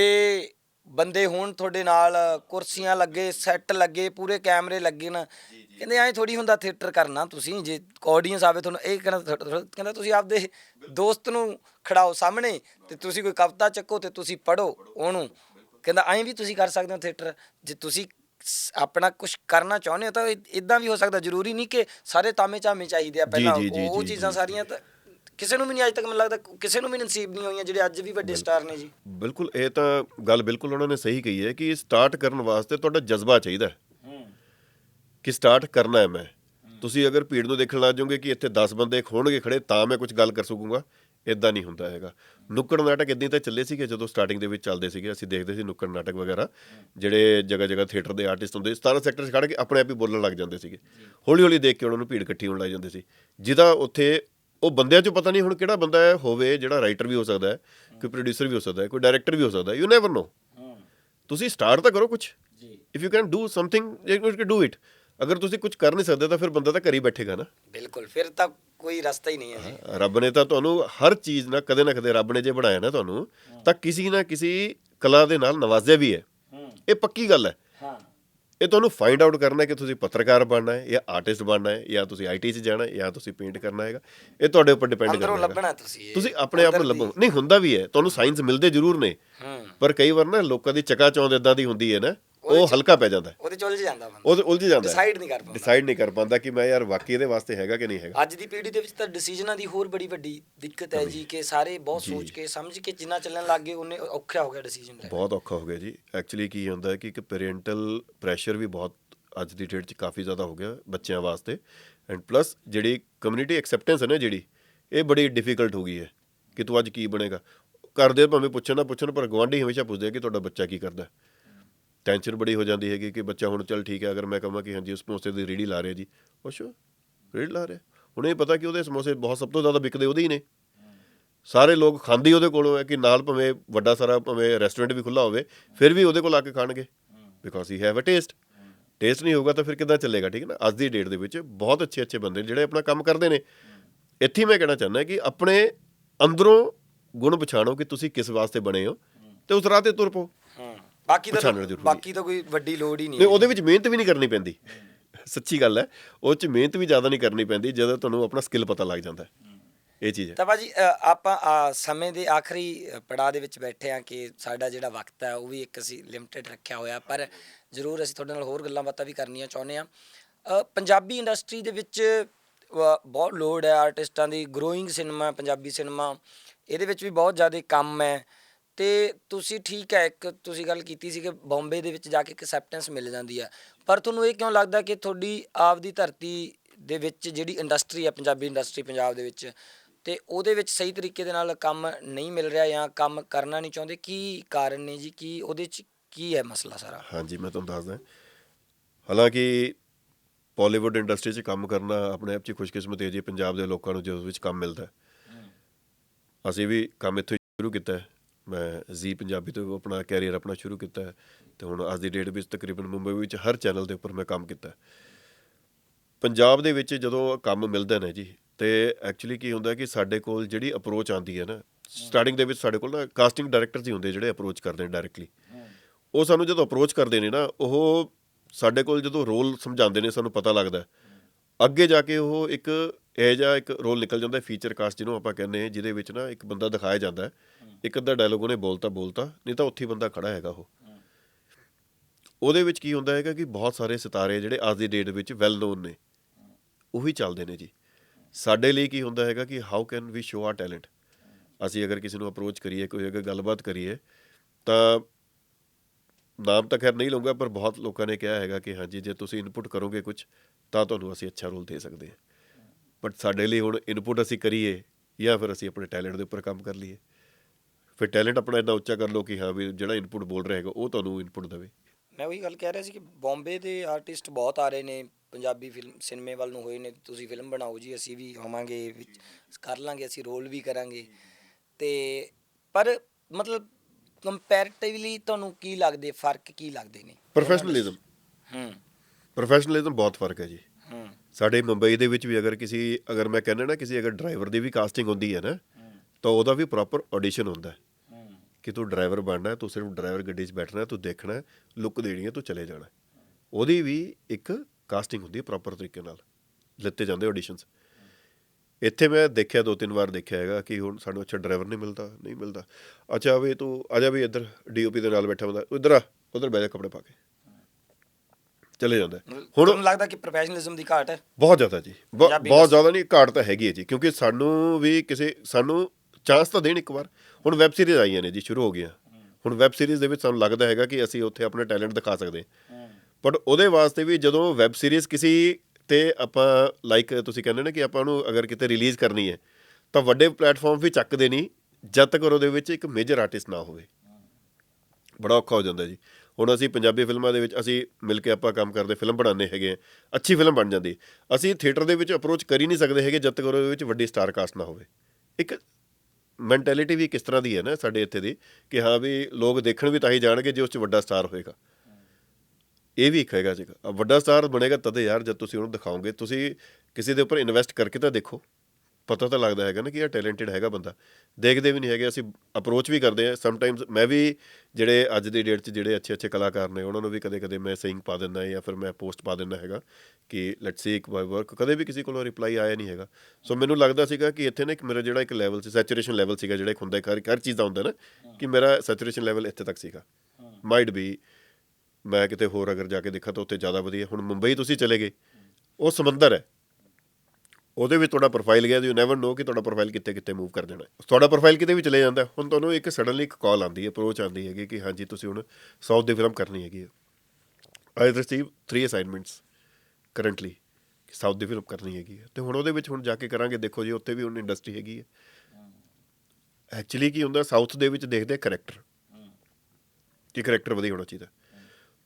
S2: ਬੰਦੇ ਹੋਣ ਤੁਹਾਡੇ ਨਾਲ ਕੁਰਸੀਆਂ ਲੱਗੇ ਸੈੱਟ ਲੱਗੇ ਪੂਰੇ ਕੈਮਰੇ ਲੱਗੇ ਨਾ ਕਹਿੰਦੇ ਐਂ ਥੋੜੀ ਹੁੰਦਾ ਥੀਏਟਰ ਕਰਨਾ ਤੁਸੀਂ ਜੇ ਆਡੀਅנס ਆਵੇ ਤੁਹਾਨੂੰ ਇਹ ਕਹਿੰਦਾ ਕਹਿੰਦਾ ਤੁਸੀਂ ਆਪਦੇ ਦੋਸਤ ਨੂੰ ਖੜਾਓ ਸਾਹਮਣੇ ਤੇ ਤੁਸੀਂ ਕੋਈ ਕਵਿਤਾ ਚੱਕੋ ਤੇ ਤੁਸੀਂ ਪੜੋ ਉਹਨੂੰ। ਕਹਿੰਦਾ ਐਂ ਵੀ ਤੁਸੀਂ ਕਰ ਸਕਦੇ ਹੋ ਥੀਏਟਰ ਜੇ ਤੁਸੀਂ ਆਪਣਾ ਕੁਝ ਕਰਨਾ ਚਾਹੁੰਦੇ ਹੋ ਤਾਂ ਇਦਾਂ ਵੀ ਹੋ ਸਕਦਾ ਜ਼ਰੂਰੀ ਨਹੀਂ ਕਿ ਸਾਰੇ ਤਾਮੇ ਚਾਮੇ ਚਾਹੀਦੇ ਆ ਪਹਿਲਾਂ ਉਹ ਚੀਜ਼ਾਂ। ਸਾਰੀਆਂ ਤਾਂ ਕਿਸੇ ਨੂੰ ਵੀ ਨਹੀਂ ਅੱਜ ਤੱਕ ਮੈਨੂੰ ਲੱਗਦਾ ਕਿਸੇ ਨੂੰ ਵੀ ਨਸੀਬ ਨਹੀਂ ਹੋਈਆਂ ਜਿਹੜੇ ਅੱਜ ਵੀ ਵੱਡੇ ਸਟਾਰ ਨੇ ਜੀ।
S1: ਬਿਲਕੁਲ ਇਹ ਤਾਂ ਗੱਲ ਬਿਲਕੁਲ ਉਹਨਾਂ ਨੇ ਸਹੀ ਕਹੀ ਹੈ ਕਿ ਸਟਾਰਟ ਕਰਨ ਵਾਸਤੇ ਤੁਹਾਡਾ ਜਜ਼ਬਾ ਚਾਹੀਦਾ ਹੈ। ਕਿ ਸਟਾਰਟ ਕਰਨਾ ਹੈ ਮੈਂ। ਤੁਸੀਂ ਅਗਰ ਭੀੜ ਨੂੰ ਦੇਖਣ ਲੱਗ ਜਾਓਗੇ ਕਿ ਇੱਥੇ 10 ਬੰਦੇ ਹੋਣਗੇ ਖੜੇ ਤਾਂ ਮੈਂ ਕੁਝ ਗੱਲ ਕਰ ਸਕੂੰਗਾ। ਇਦਾਂ ਨਹੀਂ ਹੁੰਦਾ ਹੈਗਾ। ਨੁੱਕੜ ਨਾਟਕ ਇਦਾਂ ਤਾਂ ਚੱਲੇ ਸੀਗੇ ਜਦੋਂ ਸਟਾਰਟਿੰਗ ਦੇ ਵਿੱਚ ਚੱਲਦੇ ਸੀਗੇ। ਅਸੀਂ ਦੇਖਦੇ ਸੀ ਨੁੱਕੜ ਨਾਟਕ ਵਗੈਰਾ। ਜਿਹੜੇ ਜਗ੍ਹਾ ਜਗ੍ਹਾ ਥੀਏਟਰ ਦੇ ਆਰਟਿਸਟ ਹੁੰਦੇ 17 ਸੈਕਟਰ 'ਚ ਖੜ ਕੇ ਆਪਣੇ ਆਪ ਹੀ ਬੋਲਣ ਲੱਗ ਜਾਂਦੇ ਸੀਗੇ। ਹੌਲੀ ਹੌਲੀ ਦੇਖ ਕੇ ਉਹਨਾਂ ਨੂੰ ਭੀੜ ਇਕੱਠੀ ਹੋਣ ਲੱਗ ਜਾਂਦੀ ਸੀ। ਜਿਹਦਾ ਉੱਥੇ ਉਹ ਬੰਦਿਆਂ 'ਚ ਪਤਾ ਨਹੀਂ ਹੁਣ ਕਿਹੜਾ ਬੰਦਾ ਹੈ ਹੋਵੇ ਜਿਹੜਾ ਰਾਈਟਰ ਵੀ ਹੋ ਸਕਦਾ ਹੈ ਕੋਈ ਪ੍ਰੋਡਿਊਸਰ ਵੀ ਹੋ ਸਕਦਾ ਹੈ ਕੋਈ ਡਾਇਰੈਕਟਰ ਵੀ ਹੋ ਸਕਦਾ ਹੈ ਯੂ ਨੈਵਰ ਨੋ ਤੁਸੀਂ ਸਟਾਰਟ ਤਾਂ ਕਰੋ ਕੁਝ
S2: ਜੀ।
S1: If you can do something you can do it ਅਗਰ ਤੁਸੀਂ ਕੁਝ ਕਰ ਨਹੀਂ ਸਕਦੇ ਤਾਂ ਫਿਰ ਬੰਦਾ ਤਾਂ ਘਰ ਬੈਠੇਗਾ ਨਾ।
S2: ਬਿਲਕੁਲ ਫਿਰ ਤਾਂ ਕੋਈ ਰਸਤਾ ਹੀ ਨਹੀਂ ਹੈ ਜੀ
S1: ਰੱਬ ਨੇ ਤਾਂ ਤੁਹਾਨੂੰ ਹਰ ਚੀਜ਼ ਨਾਲ ਕਦੇ ਨਾ ਕਦੇ ਰੱਬ ਨੇ ਜੇ ਬਣਾਇਆ ਨਾ ਤੁਹਾਨੂੰ ਤਾਂ ਕਿਸੇ ਨਾ ਕਿਸੇ ਕਲਾ ਦੇ ਨਾਲ ਨਵਾਜ਼ਿਆ ਵੀ ਹੈ। ਇਹ ਪੱਕੀ ਗੱਲ ਹਾਂ। ਇਹ ਤੁਹਾਨੂੰ ਫਾਈਂਡ ਆਊਟ ਕਰਨਾ ਹੈ ਕਿ ਤੁਸੀਂ ਪੱਤਰਕਾਰ ਬਣਨਾ ਹੈ ਜਾਂ ਆਰਟਿਸਟ ਬਣਨਾ ਹੈ ਜਾਂ ਤੁਸੀਂ ਆਈਟੀ 'ਚ ਜਾਣਾ ਹੈ ਜਾਂ ਤੁਸੀਂ ਪੇਂਟ ਕਰਨਾ ਹੈਗਾ। ਇਹ ਤੁਹਾਡੇ ਉੱਪਰ ਡਿਪੈਂਡ
S2: ਅੰਦਰੋਂ
S1: ਕਰਦਾ
S2: ਲੱਭਣਾ ਤੁਸੀਂ ਇਹ।
S1: ਤੁਸੀਂ ਆਪਣੇ ਆਪ ਨੂੰ। ਲੱਭੋ। ਨਹੀਂ ਹੁੰਦਾ ਵੀ ਹੈ। ਤੁਹਾਨੂੰ ਸਾਇੰਸ ਮਿਲਦੇ ਜ਼ਰੂਰ ਨੇ।
S2: ਹੂੰ।
S1: ਪਰ ਕਈ ਵਾਰ ਨਾ ਲੋਕਾਂ ਦੀ ਚਕਾ ਚੌਂਦ ਇਦਾਂ ਦੀ ਹੁੰਦੀ ਹੈ ਨਾ ਉਹ ਹਲਕਾ ਪੈ ਜਾਂਦਾ
S2: ਉਹਦੇ ਚ ਉਲਝ ਜਾਂਦਾ ਬੰਦਾ।
S1: ਉਹ ਉਲਝ ਜਾਂਦਾ
S2: ਡਿਸਾਈਡ ਨਹੀਂ ਕਰ ਪਾਉਂਦਾ।
S1: ਡਿਸਾਈਡ ਨਹੀਂ ਕਰ ਪਾਉਂਦਾ ਕਿ ਮੈਂ ਯਾਰ ਵਾਕਈ ਇਹਦੇ ਵਾਸਤੇ ਹੈਗਾ ਕਿ ਨਹੀਂ ਹੈਗਾ।
S2: ਅੱਜ ਦੀ ਪੀੜ੍ਹੀ ਦੇ ਵਿੱਚ ਤਾਂ ਡਿਸੀਜਨਾਂ ਦੀ ਹੋਰ ਬੜੀ ਵੱਡੀ ਦਿੱਕਤ ਹੈ ਜੀ ਕਿ ਸਾਰੇ ਬਹੁਤ ਸੋਚ ਕੇ ਸਮਝ ਕੇ ਜਿੰਨਾ ਚੱਲਣ ਲੱਗ ਗਏ ਉਹਨੇ ਔਖਾ ਹੋ ਗਿਆ ਡਿਸੀਜਨ
S1: ਬਹੁਤ ਔਖਾ ਹੋ ਗਿਆ ਜੀ। ਐਕਚੁਅਲੀ ਕੀ ਹੁੰਦਾ ਹੈ ਕਿ ਇੱਕ ਪੈਰੈਂਟਲ ਪ੍ਰੈਸ਼ਰ ਵੀ ਬਹੁਤ ਅੱਜ ਦੀ ਡੇਟ 'ਚ ਕਾਫੀ ਜ਼ਿਆਦਾ ਹੋ ਗਿਆ ਬੱਚਿਆਂ ਵਾਸਤੇ। ਐਂਡ ਪਲੱਸ ਜਿਹੜੀ ਕਮਿਊਨਿਟੀ ਐਕਸੈਪਟੈਂਸ ਹੈ ਨਾ ਜਿਹੜੀ ਇਹ ਬੜੀ ਡਿਫਿਕਲਟ ਹੋ ਗਈ ਹੈ ਕਿ ਤੂੰ ਅੱਜ ਕੀ ਬਣੇਗਾ। ਕਰਦੇ ਭਾਵੇਂ ਪੁੱਛਣ ਨਾ ਪੁੱਛਣ ਪਰ ਗਵਾਂਢੀ ਹਮੇਸ਼ਾ ਪੁੱਛਦੇ ਆ ਕਿ ਤੁਹਾਡਾ ਬੱਚਾ ਕੀ ਕਰਦਾ ਹੈ। ਟੈਨਸ਼ਨ ਬੜੀ ਹੋ ਜਾਂਦੀ ਹੈਗੀ ਕਿ ਬੱਚਾ ਹੁਣ ਚੱਲ ਠੀਕ ਹੈ, ਅਗਰ ਮੈਂ ਕਹਾਂ ਕਿ ਹਾਂਜੀ ਉਸ ਸਮੋਸੇ ਦੀ ਰੇੜੀ ਲਾ ਰਿਹਾ ਜੀ। ਅੱਛਾ ਰੇੜੀ ਲਾ ਰਿਹਾ? ਹੁਣ ਇਹ ਪਤਾ ਕਿ ਉਹਦੇ ਸਮੋਸੇ ਬਹੁਤ ਸਭ ਤੋਂ ਜ਼ਿਆਦਾ ਵਿਕਦੇ ਉਹਦੇ ਹੀ ਨੇ। ਸਾਰੇ ਲੋਕ ਖਾਂਦੇ ਹੀ ਉਹਦੇ ਕੋਲੋਂ ਹੈ ਕਿ ਨਾਲ ਭਾਵੇਂ ਵੱਡਾ ਸਾਰਾ ਭਾਵੇਂ ਰੈਸਟੋਰੈਂਟ ਵੀ ਖੁੱਲਾ ਹੋਵੇ, ਫਿਰ ਵੀ ਉਹਦੇ ਕੋਲ ਆ ਕੇ ਖਾਣਗੇ। Because he have a taste taste ਨਹੀਂ ਹੋਊਗਾ ਤਾਂ ਫਿਰ ਕਿੱਦਾਂ ਚੱਲੇਗਾ, ਠੀਕ ਹੈ ਨਾ? ਅੱਜ ਦੀ ਡੇਟ ਦੇ ਵਿੱਚ ਬਹੁਤ ਅੱਛੇ ਅੱਛੇ ਬੰਦੇ ਨੇ ਜਿਹੜੇ ਆਪਣਾ ਕੰਮ ਕਰਦੇ ਨੇ। ਇੱਥੇ ਮੈਂ ਕਹਿਣਾ ਚਾਹੁੰਦਾ ਕਿ ਆਪਣੇ ਅੰਦਰੋਂ ਗੁਣ ਪਛਾਣੋ ਕਿ ਤੁਸੀਂ ਕਿਸ ਵਾਸਤੇ ਬਣੇ ਹੋ ਤੇ ਉਸ ਰਾਹ ਤੇ ਤੁਰ ਪਓ।
S2: ਬਾਕੀ ਤਾਂ
S1: ਪਛਾਣਨ ਜ਼ਰੂਰੀ।
S2: ਬਾਕੀ ਤਾਂ ਕੋਈ ਵੱਡੀ ਲੋੜ ਹੀ ਨਹੀਂ
S1: ਨਹੀਂ ਉਹਦੇ ਵਿੱਚ ਮਿਹਨਤ ਵੀ ਨਹੀਂ ਕਰਨੀ ਪੈਂਦੀ। ਸੱਚੀ ਗੱਲ ਹੈ ਉਹ ਚ ਮਿਹਨਤ ਵੀ ਜ਼ਿਆਦਾ ਨਹੀਂ ਕਰਨੀ ਪੈਂਦੀ ਜਦੋਂ ਤੁਹਾਨੂੰ ਆਪਣਾ ਸਕਿੱਲ ਪਤਾ ਲੱਗ ਜਾਂਦਾ ਹੈ। ਇਹ ਚੀਜ਼ ਹੈ।
S2: ਤਾਂ ਭਾਜੀ ਆਪਾਂ ਸਮੇਂ ਦੇ ਆਖਰੀ ਪੜਾਅ ਦੇ ਵਿੱਚ ਬੈਠੇ ਆ ਕਿ ਸਾਡਾ ਜਿਹੜਾ ਵਕਤ ਹੈ ਉਹ ਵੀ ਇੱਕ ਅਸੀਂ ਲਿਮਟਿਡ ਰੱਖਿਆ ਹੋਇਆ ਪਰ ਜ਼ਰੂਰ ਅਸੀਂ ਤੁਹਾਡੇ ਨਾਲ ਹੋਰ ਗੱਲਾਂ ਬਾਤਾਂ ਵੀ ਕਰਨੀਆਂ ਚਾਹੁੰਦੇ ਆ ਪੰਜਾਬੀ ਇੰਡਸਟਰੀ ਦੇ ਵਿੱਚ ਬਹੁਤ ਲੋੜ ਹੈ ਆਰਟਿਸਟਾਂ ਦੀ ਗਰੋਇੰਗ ਸਿਨੇਮਾ ਪੰਜਾਬੀ ਸਿਨੇਮਾ ਇਹਦੇ ਵਿੱਚ ਵੀ ਬਹੁਤ ਜ਼ਿਆਦਾ ਕੰਮ ਹੈ। ਤੇ ਤੁਸੀਂ ਠੀਕ ਹੈ ਇੱਕ ਤੁਸੀਂ ਗੱਲ ਕੀਤੀ ਸੀ ਕਿ ਬੰਬੇ ਦੇ ਵਿੱਚ ਜਾ ਕੇ ਐਕਸੈਪਟੈਂਸ ਮਿਲ ਜਾਂਦੀ ਹੈ। ਪਰ ਤੁਹਾਨੂੰ ਇਹ ਕਿਉਂ ਲੱਗਦਾ ਕਿ ਤੁਹਾਡੀ ਆਪ ਦੀ ਧਰਤੀ ਦੇ ਵਿੱਚ ਜਿਹੜੀ ਇੰਡਸਟਰੀ ਹੈ ਪੰਜਾਬੀ ਇੰਡਸਟਰੀ ਪੰਜਾਬ ਦੇ ਵਿੱਚ ਤੇ ਉਹਦੇ ਵਿੱਚ ਸਹੀ ਤਰੀਕੇ ਦੇ ਨਾਲ ਕੰਮ ਨਹੀਂ ਮਿਲ ਰਿਹਾ ਜਾਂ ਕੰਮ ਕਰਨਾ ਨਹੀਂ ਚਾਹੁੰਦੇ? ਕੀ ਕਾਰਨ ਨੇ ਜੀ? ਕੀ ਉਹਦੇ ਚ ਕੀ ਹੈ ਮਸਲਾ ਸਾਰਾ?
S1: ਹਾਂਜੀ ਮੈਂ ਤੁਹਾਨੂੰ ਦੱਸਦਾ। ਹਾਲਾਂਕਿ ਬਾਲੀਵੁੱਡ ਇੰਡਸਟਰੀ 'ਚ ਕੰਮ ਕਰਨਾ ਆਪਣੇ ਆਪ 'ਚ ਖੁਸ਼ਕਿਸਮਤ ਹੈ ਜੀ ਪੰਜਾਬ ਦੇ ਲੋਕਾਂ ਨੂੰ ਜਿਸ ਵਿੱਚ ਕੰਮ ਮਿਲਦਾ। ਅਸੀਂ ਵੀ ਕੰਮ ਇੱਥੋਂ ਸ਼ੁਰੂ ਕੀਤਾ ਮੈਂ ਜ਼ੀ ਪੰਜਾਬੀ ਤੋਂ ਆਪਣਾ ਕੈਰੀਅਰ ਆਪਣਾ ਸ਼ੁਰੂ ਕੀਤਾ ਹੈ ਤੇ ਹੁਣ ਅੱਜ ਦੀ ਡੇਟ ਵਿੱਚ ਤਕਰੀਬਨ ਮੁੰਬਈ ਵਿੱਚ ਹਰ ਚੈਨਲ ਦੇ ਉੱਪਰ ਮੈਂ ਕੰਮ ਕੀਤਾ ਪੰਜਾਬ ਦੇ ਵਿੱਚ ਜਦੋਂ ਕੰਮ ਮਿਲਦਾ ਨਾ ਜੀ, ਤੇ ਐਕਚੁਅਲੀ ਕੀ ਹੁੰਦਾ ਕਿ ਸਾਡੇ ਕੋਲ ਜਿਹੜੀ ਅਪਰੋਚ ਆਉਂਦੀ ਹੈ ਨਾ ਸਟਾਰਟਿੰਗ ਦੇ ਵਿੱਚ ਸਾਡੇ ਕੋਲ ਨਾ ਕਾਸਟਿੰਗ ਡਾਇਰੈਕਟਰਸ ਹੀ ਹੁੰਦੇ ਜਿਹੜੇ ਅਪਰੋਚ ਕਰਦੇ ਨੇ ਡਾਇਰੈਕਟਲੀ ਉਹ ਸਾਨੂੰ ਜਦੋਂ ਅਪਰੋਚ ਕਰਦੇ ਨੇ ਨਾ, ਉਹ ਸਾਡੇ ਕੋਲ ਜਦੋਂ ਰੋਲ ਸਮਝਾਉਂਦੇ ਨੇ, ਸਾਨੂੰ ਪਤਾ ਲੱਗਦਾ ਅੱਗੇ ਜਾ ਕੇ ਉਹ ਇੱਕ ਇਹ ਜਿਹਾ ਇੱਕ ਰੋਲ ਨਿਕਲ ਜਾਂਦਾ ਫੀਚਰ ਕਾਸਟ ਜਿਹਨੂੰ ਆਪਾਂ ਕਹਿੰਦੇ ਹਾਂ, ਜਿਹਦੇ ਵਿੱਚ ਨਾ ਇੱਕ ਬੰਦਾ ਦਿਖਾਇਆ ਜਾਂਦਾ ਇੱਕ ਅੱਧਾ ਡਾਇਲੋਗ ਉਹਨੇ ਬੋਲਤਾ ਬੋਲਤਾ, ਨਹੀਂ ਤਾਂ ਉੱਥੇ ਬੰਦਾ ਖੜਾ ਹੈਗਾ ਉਹ। ਉਹਦੇ ਵਿੱਚ ਕੀ ਹੁੰਦਾ ਹੈਗਾ ਕਿ ਬਹੁਤ ਸਾਰੇ ਸਿਤਾਰੇ ਜਿਹੜੇ ਅੱਜ ਦੀ ਡੇਟ ਵਿੱਚ ਵੈਲ ਨੋਨ ਨੇ, ਉਹੀ ਚੱਲਦੇ ਨੇ ਜੀ। ਸਾਡੇ ਲਈ ਕੀ ਹੁੰਦਾ ਹੈਗਾ ਕਿ how can we show our talent ਅਸੀਂ ਅਗਰ ਕਿਸੇ ਨੂੰ ਅਪਰੋਚ ਕਰੀਏ, ਕੋਈ ਅਗਰ ਗੱਲਬਾਤ ਕਰੀਏ, ਤਾਂ ਨਾਮ ਤਾਂ ਖੈਰ ਨਹੀਂ ਲਵਾਂਗਾ ਪਰ ਬਹੁਤ ਲੋਕਾਂ ਨੇ ਕਿਹਾ ਹੈਗਾ ਕਿ ਹਾਂਜੀ, ਜੇ ਤੁਸੀਂ ਇਨਪੁਟ ਕਰੋਗੇ ਕੁਝ ਤਾਂ ਤੁਹਾਨੂੰ ਅਸੀਂ ਅੱਛਾ ਰੋਲ ਦੇ ਸਕਦੇ ਹਾਂ। ਬਟ ਸਾਡੇ ਲਈ ਹੁਣ ਇਨਪੁਟ ਅਸੀਂ ਕਰੀਏ ਜਾਂ ਫਿਰ ਅਸੀਂ ਆਪਣੇ ਟੈਲੈਂਟ ਦੇ ਉੱਪਰ ਕੰਮ ਕਰ ਲਈਏ। ਫਿਰ ਟੈਲੈਂਟ ਆਪਣਾ ਇੰਨਾ ਉੱਚਾ ਕਰ ਲਓ ਕਿ ਹਾਂ ਵੀ ਜਿਹੜਾ ਇਨਪੁਟ ਬੋਲ ਰਿਹਾ ਹੈਗਾ ਉਹ ਤੁਹਾਨੂੰ ਇਨਪੁਟ ਦੇਵੇ।
S2: ਮੈਂ ਉਹੀ ਗੱਲ ਕਹਿ ਰਿਹਾ ਸੀ ਕਿ ਬੰਬੇ ਦੇ ਆਰਟਿਸਟ ਬਹੁਤ ਆ ਰਹੇ ਨੇ ਪੰਜਾਬੀ ਫਿਲਮ ਸਿਨੇਮੇ ਵੱਲ ਨੂੰ ਹੋਏ ਨੇ। ਤੁਸੀਂ ਫਿਲਮ ਬਣਾਓ ਜੀ ਅਸੀਂ ਵੀ ਆਵਾਂਗੇ ਵਿੱਚ ਕਰ ਲਾਂਗੇ ਅਸੀਂ ਰੋਲ ਵੀ ਕਰਾਂਗੇ। ਤੇ ਪਰ ਮਤਲਬ ਕੰਪੈਰੀਟਿਵਲੀ ਤੁਹਾਨੂੰ ਕੀ ਲੱਗਦੇ ਫ਼ਰਕ ਕੀ ਲੱਗਦੇ ਨੇ?
S1: ਪ੍ਰੋਫੈਸ਼ਨਲਿਜ਼ਮ
S2: ਹੂੰ।
S1: ਪ੍ਰੋਫੈਸ਼ਨਲਿਜ਼ਮ ਬਹੁਤ ਫ਼ਰਕ ਹੈ ਜੀ।
S2: ਹੂੰ।
S1: ਸਾਡੇ ਮੁੰਬਈ ਦੇ ਵਿੱਚ ਵੀ ਅਗਰ ਕਿਸੇ, ਅਗਰ ਮੈਂ ਕਹਿੰਦਾ ਨਾ ਕਿਸੇ ਅਗਰ ਡਰਾਈਵਰ ਦੀ ਵੀ ਕਾਸਟਿੰਗ ਹੁੰਦੀ ਹੈ ਨਾ, ਤਾਂ ਉਹਦਾ ਵੀ ਪ੍ਰੋਪਰ ਆਡੀਸ਼ਨ ਹੁੰਦਾ ਕਿ ਤੂੰ ਡਰਾਈਵਰ ਬਣਨਾ, ਤੂੰ ਸਿਰਫ ਡਰਾਈਵਰ ਗੱਡੀ 'ਚ ਬੈਠਣਾ, ਤੂੰ ਦੇਖਣਾ ਲੁੱਕ ਦੇਣੀ ਹੈ, ਤੂੰ ਚਲੇ ਜਾਣਾ ਉਹਦੀ ਵੀ ਇੱਕ ਕਾਸਟਿੰਗ ਹੁੰਦੀ ਹੈ ਪ੍ਰੋਪਰ ਤਰੀਕੇ ਨਾਲ, ਲਿੱਤੇ ਜਾਂਦੇ ਆਡੀਸ਼ਨਸ ਇੱਥੇ ਮੈਂ ਦੇਖਿਆ, ਦੋ ਤਿੰਨ ਵਾਰ ਦੇਖਿਆ ਹੈਗਾ ਕਿ ਹੁਣ ਸਾਨੂੰ ਅੱਛਾ ਡਰਾਈਵਰ ਨਹੀਂ ਮਿਲਦਾ ਨਹੀਂ ਮਿਲਦਾ। ਅੱਛਾ ਵੀ ਤੂੰ, ਆ ਜਾ ਵੀ ਇੱਧਰ ਡੀਓਪੀ ਦੇ ਨਾਲ ਬੈਠਾ ਹੁੰਦਾ ਇੱਧਰ ਆ, ਉਧਰ ਬਹਿ ਜਾ ਕੱਪੜੇ ਪਾ ਕੇ। ਚਲੇ ਜਾਂਦਾ। ਹੈ।
S2: ਹੁਣ ਤੁਹਾਨੂੰ ਲੱਗਦਾ ਕਿ ਪ੍ਰੋਫੈਸ਼ਨਲਿਜ਼ਮ ਦੀ ਘਾਟ ਹੈ?
S1: ਬਹੁਤ ਜ਼ਿਆਦਾ ਜੀ। ਬ-
S2: ਪੰਜਾਬੀ
S1: ਬਹੁਤ ਜ਼ਿਆਦਾ ਨਹੀਂ ਘਾਟ ਤਾਂ ਹੈਗੀ ਹੈ ਜੀ ਕਿਉਂਕਿ ਸਾਨੂੰ ਵੀ ਕਿਸੇ ਸਾਨੂੰ ਚਾਂਸ ਤਾਂ ਦੇਣ ਇੱਕ ਵਾਰ। ਹੁਣ ਵੈਬ ਸੀਰੀਜ਼ ਆਈਆਂ ਨੇ ਜੀ ਸ਼ੁਰੂ ਹੋ ਗਈਆਂ। ਹੁਣ ਵੈਬ ਸੀਰੀਜ਼ ਦੇ ਵਿੱਚ ਸਾਨੂੰ ਲੱਗਦਾ ਹੈਗਾ ਕਿ ਅਸੀਂ ਉੱਥੇ ਆਪਣੇ ਟੈਲੈਂਟ ਦਿਖਾ ਸਕਦੇ ਹਾਂ। ਬਟ ਉਹਦੇ ਵਾਸਤੇ ਵੀ ਜਦੋਂ ਵੈਬ ਸੀਰੀਜ਼ ਕਿਸੇ ਤੇ ਆਪਾਂ ਲਾਈਕ ਤੁਸੀਂ ਕਹਿੰਦੇ ਨੇ ਕਿ ਆਪਾਂ ਨੂੰ ਅਗਰ ਕਿਤੇ ਰਿਲੀਜ਼ ਕਰਨੀ ਹੈ ਤਾਂ ਵੱਡੇ ਪਲੇਟਫਾਰਮ ਵੀ ਚੱਕਦੇ ਨਹੀਂ ਜਦ ਤੱਕ ਉਹਦੇ ਵਿੱਚ ਇੱਕ ਮੇਜਰ ਆਰਟਿਸਟ ਨਾ ਹੋਵੇ। ਬੜਾ ਔਖਾ ਹੋ ਜਾਂਦਾ ਜੀ। ਹੁਣ ਅਸੀਂ ਪੰਜਾਬੀ ਫਿਲਮਾਂ ਦੇ ਵਿੱਚ ਅਸੀਂ ਮਿਲ ਕੇ ਆਪਾਂ ਕੰਮ ਕਰਦੇ ਫਿਲਮ ਬਣਾਉਂਦੇ ਹੈਗੇ ਅੱਛੀ ਫਿਲਮ ਬਣ ਜਾਂਦੀ। ਅਸੀਂ ਥੀਏਟਰ ਦੇ ਵਿੱਚ ਅਪਰੋਚ ਕਰ ਹੀ ਨਹੀਂ ਸਕਦੇ ਹੈਗੇ ਜਦ ਤੱਕ ਉਹਦੇ ਵਿੱਚ ਵੱਡੀ ਸਟਾਰ ਕਾਸਟ ਨਾ ਹੋਵੇ। ਇੱਕ ਮੈਂਟੈਲਿਟੀ ਵੀ ਕਿਸ ਤਰ੍ਹਾਂ ਦੀ ਹੈ ਨਾ ਸਾਡੇ ਇੱਥੇ ਦੀ ਕਿ ਹਾਂ ਵੀ ਲੋਕ ਦੇਖਣ ਵੀ ਤਾਂ ਹੀ ਜਾਣਗੇ ਜੇ ਉਸ 'ਚ ਵੱਡਾ ਸਟਾਰ ਹੋਏਗਾ। ਇਹ ਵੀ ਇੱਕ ਹੈਗਾ ਜਗਾ ਵੱਡਾ ਸਟਾਰ ਬਣੇਗਾ ਤਦ ਯਾਰ ਜਦ ਤੁਸੀਂ ਉਹਨੂੰ ਦਿਖਾਓਗੇ। ਤੁਸੀਂ ਕਿਸੇ ਦੇ ਉੱਪਰ ਇਨਵੈਸਟ ਕਰਕੇ ਤਾਂ ਦੇਖੋ। ਪਤਾ ਤਾਂ ਲੱਗਦਾ ਹੈਗਾ ਨਾ ਕਿ ਇਹ ਟੈਲੈਂਟਡ ਹੈਗਾ ਬੰਦਾ। ਦੇਖਦੇ ਵੀ ਨਹੀਂ ਹੈਗੇ ਅਸੀਂ ਅਪਰੋਚ ਵੀ ਕਰਦੇ ਹਾਂ। ਸਮਟਾਈਮਸ ਮੈਂ ਵੀ ਜਿਹੜੇ ਅੱਜ ਦੀ ਡੇਟ 'ਚ ਜਿਹੜੇ ਅੱਛੇ ਅੱਛੇ ਕਲਾਕਾਰ ਨੇ ਉਹਨਾਂ ਨੂੰ ਵੀ ਕਦੇ ਕਦੇ ਮੈਂ ਸਿੰਗ ਪਾ ਦਿੰਦਾ ਜਾਂ ਫਿਰ ਮੈਂ ਪੋਸਟ ਪਾ ਦਿੰਦਾ ਹੈਗਾ ਕਿ ਲੈਟਸ ਸੀ ਇੱਕ ਵਰਕ ਕਦੇ ਵੀ ਕਿਸੇ ਕੋਲੋਂ ਰਿਪਲਾਈ ਆਇਆ ਨਹੀਂ ਹੈਗਾ। ਸੋ ਮੈਨੂੰ ਲੱਗਦਾ ਸੀਗਾ ਕਿ ਇੱਥੇ ਨਾ ਇੱਕ ਮੇਰਾ ਜਿਹੜਾ ਇੱਕ ਲੈਵਲ ਸੀ ਸੈਚੂਰੇਸ਼ਨ ਲੈਵਲ ਸੀਗਾ ਜਿਹੜਾ ਇੱਕ ਹੁੰਦਾ ਹਰ ਹਰ ਚੀਜ਼ ਦਾ ਹੁੰਦਾ ਨਾ ਕਿ ਮੇਰਾ ਸੈਚੂਰੇਸ਼ਨ ਲੈਵਲ ਇੱਥੇ ਤੱਕ ਸੀਗਾ। ਮਾਈਟ ਬੀ ਮੈਂ ਕਿਤੇ ਹੋਰ ਅਗਰ ਜਾ ਕੇ ਦੇਖਾਂ ਤਾਂ ਉੱਥੇ ਜ਼ਿਆਦਾ ਵਧੀਆ। ਹੁਣ ਮੁੰਬਈ ਤੁਸੀਂ ਚਲੇ ਗਏ ਉਹ ਸਮੁੰਦਰ ਹੈ। ਉਹਦੇ ਵਿੱਚ ਤੁਹਾਡਾ ਪ੍ਰੋਫਾਈਲ ਗਿਆ ਯੂ ਨੈਵਰ ਨੋ ਕਿ ਤੁਹਾਡਾ ਪ੍ਰੋਫਾਈਲ ਕਿੱਥੇ ਕਿੱਥੇ ਮੂਵ ਕਰ ਜਾਣਾ। ਹੈ। ਤੁਹਾਡਾ ਪ੍ਰੋਫਾਈਲ ਕਿਤੇ ਵੀ ਚਲੇ ਜਾਂਦਾ। ਹੁਣ ਤੁਹਾਨੂੰ ਇੱਕ ਸਡਨਲੀ ਇੱਕ ਕਾਲ ਆਉਂਦੀ ਹੈ ਅਪਰੋਚ ਆਉਂਦੀ ਹੈਗੀ ਕਿ ਹਾਂਜੀ ਤੁਸੀਂ ਹੁਣ ਸਾਊਥ ਦੀ ਫਿਲਮ ਕਰਨੀ ਹੈਗੀ ਹੈ। I receive 3 assignments currently south the film ਕਰਨੀ ਹੈਗੀ ਹੈ। ਤੇ ਹੁਣ ਉਹਦੇ ਵਿੱਚ ਹੁਣ ਜਾ ਕੇ ਕਰਾਂਗੇ ਦੇਖੋ ਜੀ ਉੱਥੇ ਵੀ ਹੁਣ ਇੰਡਸਟਰੀ ਹੈਗੀ ਹੈ। ਐਕਚੁਅਲੀ ਕੀ ਹੁੰਦਾ ਸਾਊਥ ਦੇ ਵਿੱਚ ਦੇਖਦੇ ਕਰੈਕਟਰ ਕਿ ਕਰੈਕਟਰ ਵਧੀਆ ਹੋਣਾ ਚਾਹੀਦਾ।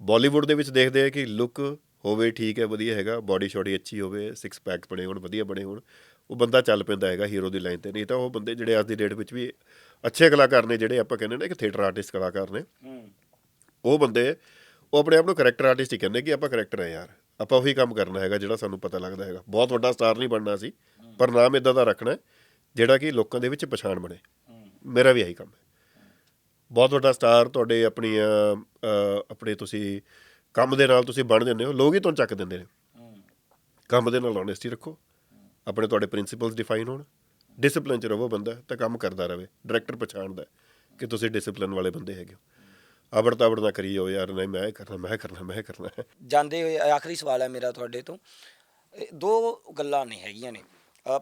S1: ਬਾਲੀਵੁੱਡ ਦੇ ਵਿੱਚ ਦੇਖਦੇ ਆ ਕਿ ਲੁੱਕ ਹੋਵੇ ਠੀਕ ਹੈ ਵਧੀਆ ਹੈਗਾ ਬਾਡੀ ਸ਼ਾਡੀ ਅੱਛੀ ਹੋਵੇ ਸਿਕਸ ਪੈਕ ਬਣੇ ਹੋਣ ਵਧੀਆ ਬਣੇ ਹੋਣ ਉਹ ਬੰਦਾ ਚੱਲ ਪੈਂਦਾ ਹੈਗਾ ਹੀਰੋ ਦੀ ਲਾਈਨ ਤੇ ਨਹੀਂ ਤਾਂ ਉਹ ਬੰਦੇ ਜਿਹੜੇ ਅੱਜ ਦੀ ਡੇਟ ਵਿੱਚ ਵੀ ਅੱਛੇ ਕਲਾਕਾਰ ਨੇ ਜਿਹੜੇ ਆਪਾਂ ਕਹਿੰਦੇ ਨੇ ਕਿ ਥੀਏਟਰ ਆਰਟਿਸਟ ਕਲਾਕਾਰ ਨੇ ਉਹ ਬੰਦੇ ਉਹ ਆਪਣੇ ਆਪ ਨੂੰ ਕਰੈਕਟਰ ਆਰਟਿਸਟ ਹੀ ਕਹਿੰਦੇ ਕਿ ਆਪਾਂ ਕਰੈਕਟਰ ਹੈ ਯਾਰ ਆਪਾਂ ਉਹੀ ਕੰਮ ਕਰਨਾ ਹੈਗਾ ਜਿਹੜਾ ਸਾਨੂੰ ਪਤਾ ਲੱਗਦਾ ਹੈਗਾ। ਬਹੁਤ ਵੱਡਾ ਸਟਾਰ ਨਹੀਂ ਬਣਨਾ ਸੀ ਪਰ ਨਾਮ ਇਦਾਂ ਦਾ ਰੱਖਣਾ ਜਿਹੜਾ ਕਿ ਲੋਕਾਂ ਦੇ ਵਿੱਚ ਪਛਾਣ ਬਣੇ। ਮੇਰਾ ਵੀ ਇਹੀ ਕੰਮ ਹੈ। ਬਹੁਤ ਵੱਡਾ ਸਟਾਰ ਤੁਹਾਡੇ ਆਪਣੀਆਂ ਆਪਣੇ ਤੁਸੀਂ ਕੰਮ ਦੇ ਨਾਲ ਤੁਸੀਂ ਬਣ ਜਾਂਦੇ ਹੋ ਲੋਕ ਹੀ ਤੁਹਾਨੂੰ ਚੱਕ ਦਿੰਦੇ ਨੇ। ਕੰਮ ਦੇ ਨਾਲ ਓਨੈਸਟੀ ਰੱਖੋ। ਆਪਣੇ ਤੁਹਾਡੇ ਪ੍ਰਿੰਸੀਪਲਸ ਡਿਫਾਈਨ ਹੋਣ। ਡਿਸਪਲਿਨ ਚ ਰਹੋ ਬੰਦਾ ਤਾਂ ਕੰਮ ਕਰਦਾ ਰਵੇ ਡਾਇਰੈਕਟਰ ਪਛਾਣਦਾ ਕਿ ਤੁਸੀਂ ਡਿਸਪਲਿਨ ਵਾਲੇ ਬੰਦੇ ਹੈਗੇ ਹੋ। ਆਬੜ ਤਾਬੜ ਨਾ ਕਰੀਓ ਯਾਰ ਨਹੀਂ ਮੈਂ ਇਹ ਕਰਨਾ ਮੈਂ ਕਰਨਾ ਮੈਂ ਕਰਨਾ।
S2: ਜਾਂਦੇ ਹੋਏ ਆਖਰੀ ਸਵਾਲ ਹੈ ਮੇਰਾ ਤੁਹਾਡੇ ਤੋਂ। ਦੋ ਗੱਲਾਂ ਨਹੀਂ ਹੈਗੀਆਂ ਨੇ।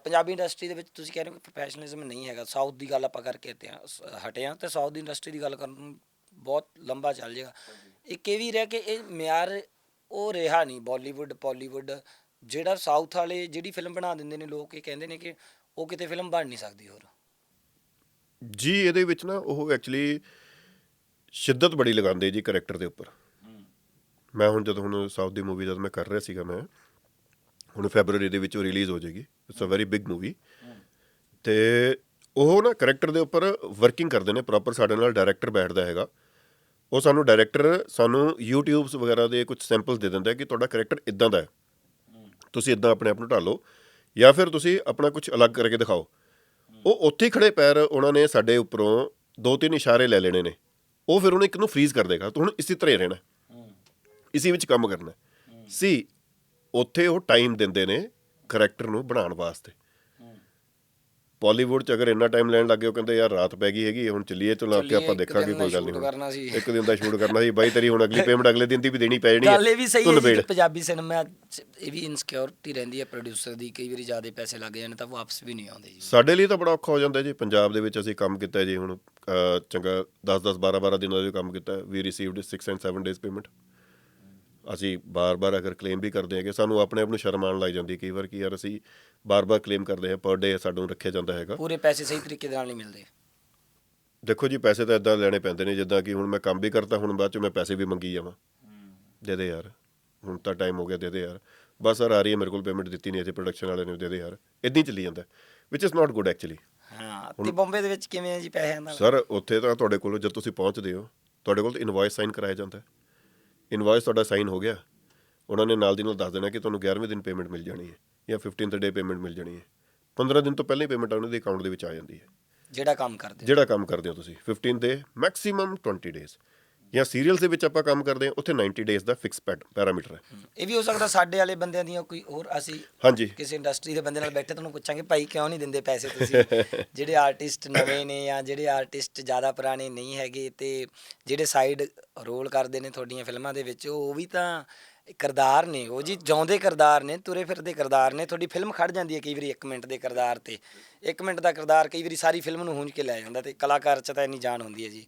S2: ਪੰਜਾਬੀ ਇੰਡਸਟਰੀ ਦੇ ਵਿੱਚ ਤੁਸੀਂ ਕਹਿ ਰਹੇ ਹੋ ਕਿ ਪ੍ਰੋਫੈਸ਼ਨਲਿਜ਼ਮ ਨਹੀਂ ਹੈਗਾ। ਸਾਊਥ ਦੀ ਗੱਲ ਆਪਾਂ ਕਰਕੇ ਹਟੇ ਹਾਂ। ਤੇ ਸਾਊਥ ਦੀ ਇੰਡਸਟਰੀ ਦੀ ਗੱਲ ਕਰਨ ਨੂੰ ਬਹੁਤ ਲੰਬਾ ਚੱਲ ਜਾਏਗਾ। ਇੱਕ ਇਹ ਵੀ ਰਿਹਾ ਕਿ ਇਹ ਮਿਆਰ ਉਹ ਰਿਹਾ ਨਹੀਂ ਬਾਲੀਵੁੱਡ ਪਾਲੀਵੁੱਡ ਜਿਹੜਾ ਸਾਊਥ ਵਾਲੇ ਜਿਹੜੀ ਫਿਲਮ ਬਣਾ ਦਿੰਦੇ ਨੇ ਲੋਕ ਇਹ ਕਹਿੰਦੇ ਨੇ ਕਿ ਉਹ ਕਿਤੇ ਫਿਲਮ ਬਣ ਨਹੀਂ ਸਕਦੀ ਹੋਰ।
S1: ਜੀ ਇਹਦੇ ਵਿੱਚ ਨਾ ਉਹ ਐਕਚੁਅਲੀ ਸ਼ਿੱਦਤ ਬੜੀ ਲਗਾਉਂਦੇ ਜੀ ਕੈਰੈਕਟਰ ਦੇ ਉੱਪਰ। ਮੈਂ ਹੁਣ ਜਦੋਂ ਹੁਣ ਸਾਊਥ ਦੀ ਮੂਵੀ ਜਦ ਮੈਂ ਕਰ ਰਿਹਾ ਸੀਗਾ ਮੈਂ ਹੁਣ ਫੈਬਰੂਅਰੀ ਦੇ ਵਿੱਚ ਉਹ ਰਿਲੀਜ਼ ਹੋ ਜਾਏਗੀ। It's a very big movie ਤੇ ਉਹ ਨਾ ਕੈਰੈਕਟਰ ਦੇ ਉੱਪਰ ਵਰਕਿੰਗ ਕਰਦੇ ਨੇ ਪ੍ਰੋਪਰ ਸਾਡੇ ਨਾਲ ਡਾਇਰੈਕਟਰ ਬੈਠਦਾ ਹੈਗਾ। ਉਹ ਸਾਨੂੰ ਡਾਇਰੈਕਟਰ ਸਾਨੂੰ YouTubes ਵਗੈਰਾ ਦੇ ਕੁਝ ਸੈਂਪਲਸ ਦੇ ਦਿੰਦਾ ਕਿ ਤੁਹਾਡਾ ਕੈਰੈਕਟਰ ਇਦਾਂ ਦਾ ਹੈ। ਤੁਸੀਂ ਇਦਾਂ ਆਪਣੇ ਆਪ ਨੂੰ ਢਾਲੋ ਜਾਂ ਫਿਰ ਤੁਸੀਂ ਆਪਣਾ ਕੁਝ ਅਲੱਗ ਕਰਕੇ ਦਿਖਾਓ। ਉਹ ਉੱਥੇ ਹੀ ਖੜੇ ਪੈਰ ਉਹਨਾਂ ਨੇ ਸਾਡੇ ਉੱਪਰੋਂ ਦੋ ਤਿੰਨ ਇਸ਼ਾਰੇ ਲੈ ਲੈਣੇ ਨੇ। ਉਹ ਫਿਰ ਉਹਨੇ ਇੱਕ ਨੂੰ ਫ੍ਰੀਜ਼ ਕਰ ਦੇਗਾ ਤੂੰ ਹੁਣ ਇਸੇ ਤਰ੍ਹਾਂ ਹੀ ਰਹਿਣਾ ਇਸੇ ਵਿੱਚ ਕੰਮ ਕਰਨਾ ਸੀ ਉੱਥੇ ਉਹ ਟਾਈਮ ਦਿੰਦੇ ਨੇ ਕਰੈਕਟਰ ਨੂੰ ਬਣਾਉਣ ਵਾਸਤੇ। ਬਾਲੀਵੁੱਡ ਚ ਅਗਰ ਇੰਨਾ ਟਾਈਮ ਲੈਣ ਲੱਗੇ ਉਹ ਕਹਿੰਦੇ ਯਾਰ ਰਾਤ ਪੈ ਗਈ ਹੈਗੀ ਹੁਣ ਚੱਲੀਏ ਚਲੋ ਆ ਕੇ ਆਪਾਂ ਦੇਖਾਂਗੇ ਕੋਈ ਗੱਲ ਨਹੀਂ। ਇੱਕ ਦਿਨ ਦਾ ਸ਼ੂਟ ਕਰਨਾ ਸੀ ਬਾਈ ਤੇਰੀ ਹੁਣ ਅਗਲੀ ਪੇਮੈਂਟ ਅਗਲੇ ਦਿਨ ਦੀ ਵੀ ਦੇਣੀ ਪੈ ਜਾਣੀ
S2: ਗੱਲ ਇਹ ਵੀ ਸਹੀ ਹੈ ਪੰਜਾਬੀ ਸਿਨੇਮਾ ਇਹ ਵੀ ਇਨਸਿਕਿਉਰਿਟੀ ਰਹਿੰਦੀ ਹੈ ਪ੍ਰੋਡਿਊਸਰ ਦੀ ਕਈ ਵਾਰੀ ਜ਼ਿਆਦਾ ਪੈਸੇ ਲੱਗ ਜਾਣ ਤਾਂ ਵਾਪਸ ਵੀ ਨਹੀਂ ਆਉਂਦੇ ਜੀ।
S1: ਸਾਡੇ ਲਈ ਤਾਂ ਬੜਾ ਔਖਾ ਹੋ ਜਾਂਦਾ ਜੀ ਪੰਜਾਬ ਦੇ ਵਿੱਚ ਅਸੀਂ ਕੰਮ ਕੀਤਾ ਜੀ ਹੁਣ ਚੰਗਾ 10-10 12-12 ਦਿਨਾਂ ਦਾ ਕੰਮ ਕੀਤਾ we received 6 and 7 days payment ਅਸੀਂ ਬਾਰ-ਬਾਰ ਅਗਰ ਕਲੇਮ ਵੀ ਕਰਦੇ ਹੈਗੇ ਸਾਨੂੰ ਆਪਣੇ ਆਪ ਨੂੰ ਸ਼ਰਮ ਆਉਣ ਲੱਗ ਜਾਂਦੀ ਹੈ। ਕਈ ਵਾਰ ਕਿ ਯਾਰ ਅਸੀਂ ਬਾਰ-ਬਾਰ ਕਲੇਮ ਕਰਦੇ ਹਾਂ ਪਰ ਡੇ ਸਾਨੂੰ ਰੱਖਿਆ ਜਾਂਦਾ ਹੈਗਾ।
S2: ਪੂਰੇ ਪੈਸੇ ਸਹੀ ਤਰੀਕੇ ਦੇ ਨਾਲ ਨਹੀਂ ਮਿਲਦੇ।
S1: ਦੇਖੋ ਜੀ ਪੈਸੇ ਤਾਂ ਇਦਾਂ ਲੈਣੇ ਪੈਂਦੇ ਨੇ ਜਿੱਦਾਂ ਕਿ ਹੁਣ ਮੈਂ ਕੰਮ ਵੀ ਕਰਤਾ ਹੁਣ ਬਾਅਦ ਚ ਮੈਂ ਪੈਸੇ ਵੀ ਮੰਗੀ ਜਾਵਾਂ। ਦੇ ਦੇ ਯਾਰ ਹੁਣ ਤਾਂ ਟਾਈਮ ਹੋ ਗਿਆ ਦੇ ਦੇ ਯਾਰ। ਬਸ ਸਰ ਆ ਰਹੀ ਹੈ ਮੇਰੇ ਕੋਲ ਪੇਮੈਂਟ ਦਿੱਤੀ ਨਹੀਂ ਅਜੇ ਪ੍ਰੋਡਕਸ਼ਨ ਵਾਲੇ ਨੇ ਦੇ ਦੇ ਯਾਰ। ਇਦਾਂ ਹੀ ਚੱਲੀ ਜਾਂਦਾ which is not good actually
S2: ਹਾਂ ਤੇ ਬੰਬੇ ਦੇ ਵਿੱਚ ਕਿਵੇਂ ਹੈ ਜੀ ਪੈਸਿਆਂ ਦਾ?
S1: ਸਰ ਉੱਥੇ ਤਾਂ ਤੁਹਾਡੇ ਕੋਲ ਜਦ ਤੁਸੀਂ ਪਹੁੰਚਦੇ ਹੋ ਤੁਹਾਡੇ ਕੋਲ ਇਨਵੌਇਸ ਸਾਈਨ ਕਰਾਇਆ ਜਾਂਦਾ। ਹੈ ਇਨਵੌਇਸ ਤੁਹਾਡਾ ਸਾਈਨ ਹੋ ਗਿਆ। ਉਹਨਾਂ ਨੇ ਨਾਲ ਦੀ ਨਾਲ ਦੱਸ ਦੇਣਾ ਕਿ ਤੁਹਾਨੂੰ 11ਵੇਂ ਦਿਨ ਪੇਮੈਂਟ ਮਿਲ ਜਾਣੀ ਹੈ ਜਾਂ 15th ਡੇ ਪੇਮੈਂਟ ਮਿਲ ਜਾਣੀ ਹੈ। 15 ਦਿਨ ਤੋਂ ਪਹਿਲਾਂ ਹੀ ਪੇਮੈਂਟ ਉਹਨਾਂ ਦੇ ਅਕਾਊਂਟ ਦੇ ਵਿੱਚ ਆ ਜਾਂਦੀ ਹੈ।
S2: ਜਿਹੜਾ ਕੰਮ ਕਰਦੇ
S1: ਜਿਹੜਾ ਕੰਮ ਕਰਦੇ ਹੋ ਤੁਸੀਂ। 15 ਦੇ ਮੈਕਸਿਮਮ 20 ਡੇਜ਼ ਜਾਂ ਸੀਰੀਅਲਸ ਦੇ ਵਿੱਚ ਆਪਾਂ ਕੰਮ ਕਰਦੇ ਹਾਂ ਉੱਥੇ 90 ਡੇਜ਼ ਦਾ ਫਿਕਸ ਪੈਰਾਮੀਟਰ ਹੈ।
S2: ਇਹ ਵੀ ਹੋ ਸਕਦਾ ਸਾਡੇ ਵਾਲੇ ਬੰਦਿਆਂ ਦੀਆਂ ਕੋਈ ਹੋਰ ਅਸੀਂ
S1: ਹਾਂਜੀ।
S2: ਕਿਸੇ ਇੰਡਸਟਰੀ ਦੇ ਬੰਦੇ ਨਾਲ ਬੈਠੇ ਤੁਹਾਨੂੰ ਪੁੱਛਾਂਗੇ ਭਾਈ ਕਿਉਂ ਨਹੀਂ ਦਿੰਦੇ ਪੈਸੇ ਤੁਸੀਂ? ਜਿਹੜੇ ਆਰਟਿਸਟ ਨਵੇਂ ਨੇ ਜਾਂ ਜਿਹੜੇ ਆਰਟਿਸਟ ਜ਼ਿਆਦਾ ਪੁਰਾਣੇ ਨਹੀਂ ਹੈਗੇ ਤੇ ਜਿਹੜੇ ਸਾਈਡ ਰੋਲ ਕਰਦੇ ਨੇ ਤੁਹਾਡੀਆਂ ਫਿਲਮਾਂ ਦੇ ਵਿੱਚ ਉਹ ਵੀ ਤਾਂ ਕਿਰਦਾਰ ਨੇ। ਉਹ ਜੀ ਜਿਉਂਦੇ ਕਿਰਦਾਰ ਨੇ ਤੁਰੇ ਫਿਰਦੇ ਕਿਰਦਾਰ ਨੇ। ਤੁਹਾਡੀ ਫਿਲਮ ਖੜ ਜਾਂਦੀ ਹੈ ਕਈ ਵਾਰੀ 1 ਮਿੰਟ ਦੇ ਕਿਰਦਾਰ ਤੇ। 1 ਮਿੰਟ ਦਾ ਕਿਰਦਾਰ ਕਈ ਵਾਰੀ ਸਾਰੀ ਫਿਲਮ ਨੂੰ ਹੂੰਝ ਕੇ ਲੈ ਜਾਂਦਾ ਤੇ ਕਲਾਕਾਰ ਚ ਤਾਂ ਇੰਨੀ ਜਾਨ ਹੁੰਦੀ ਹੈ ਜੀ।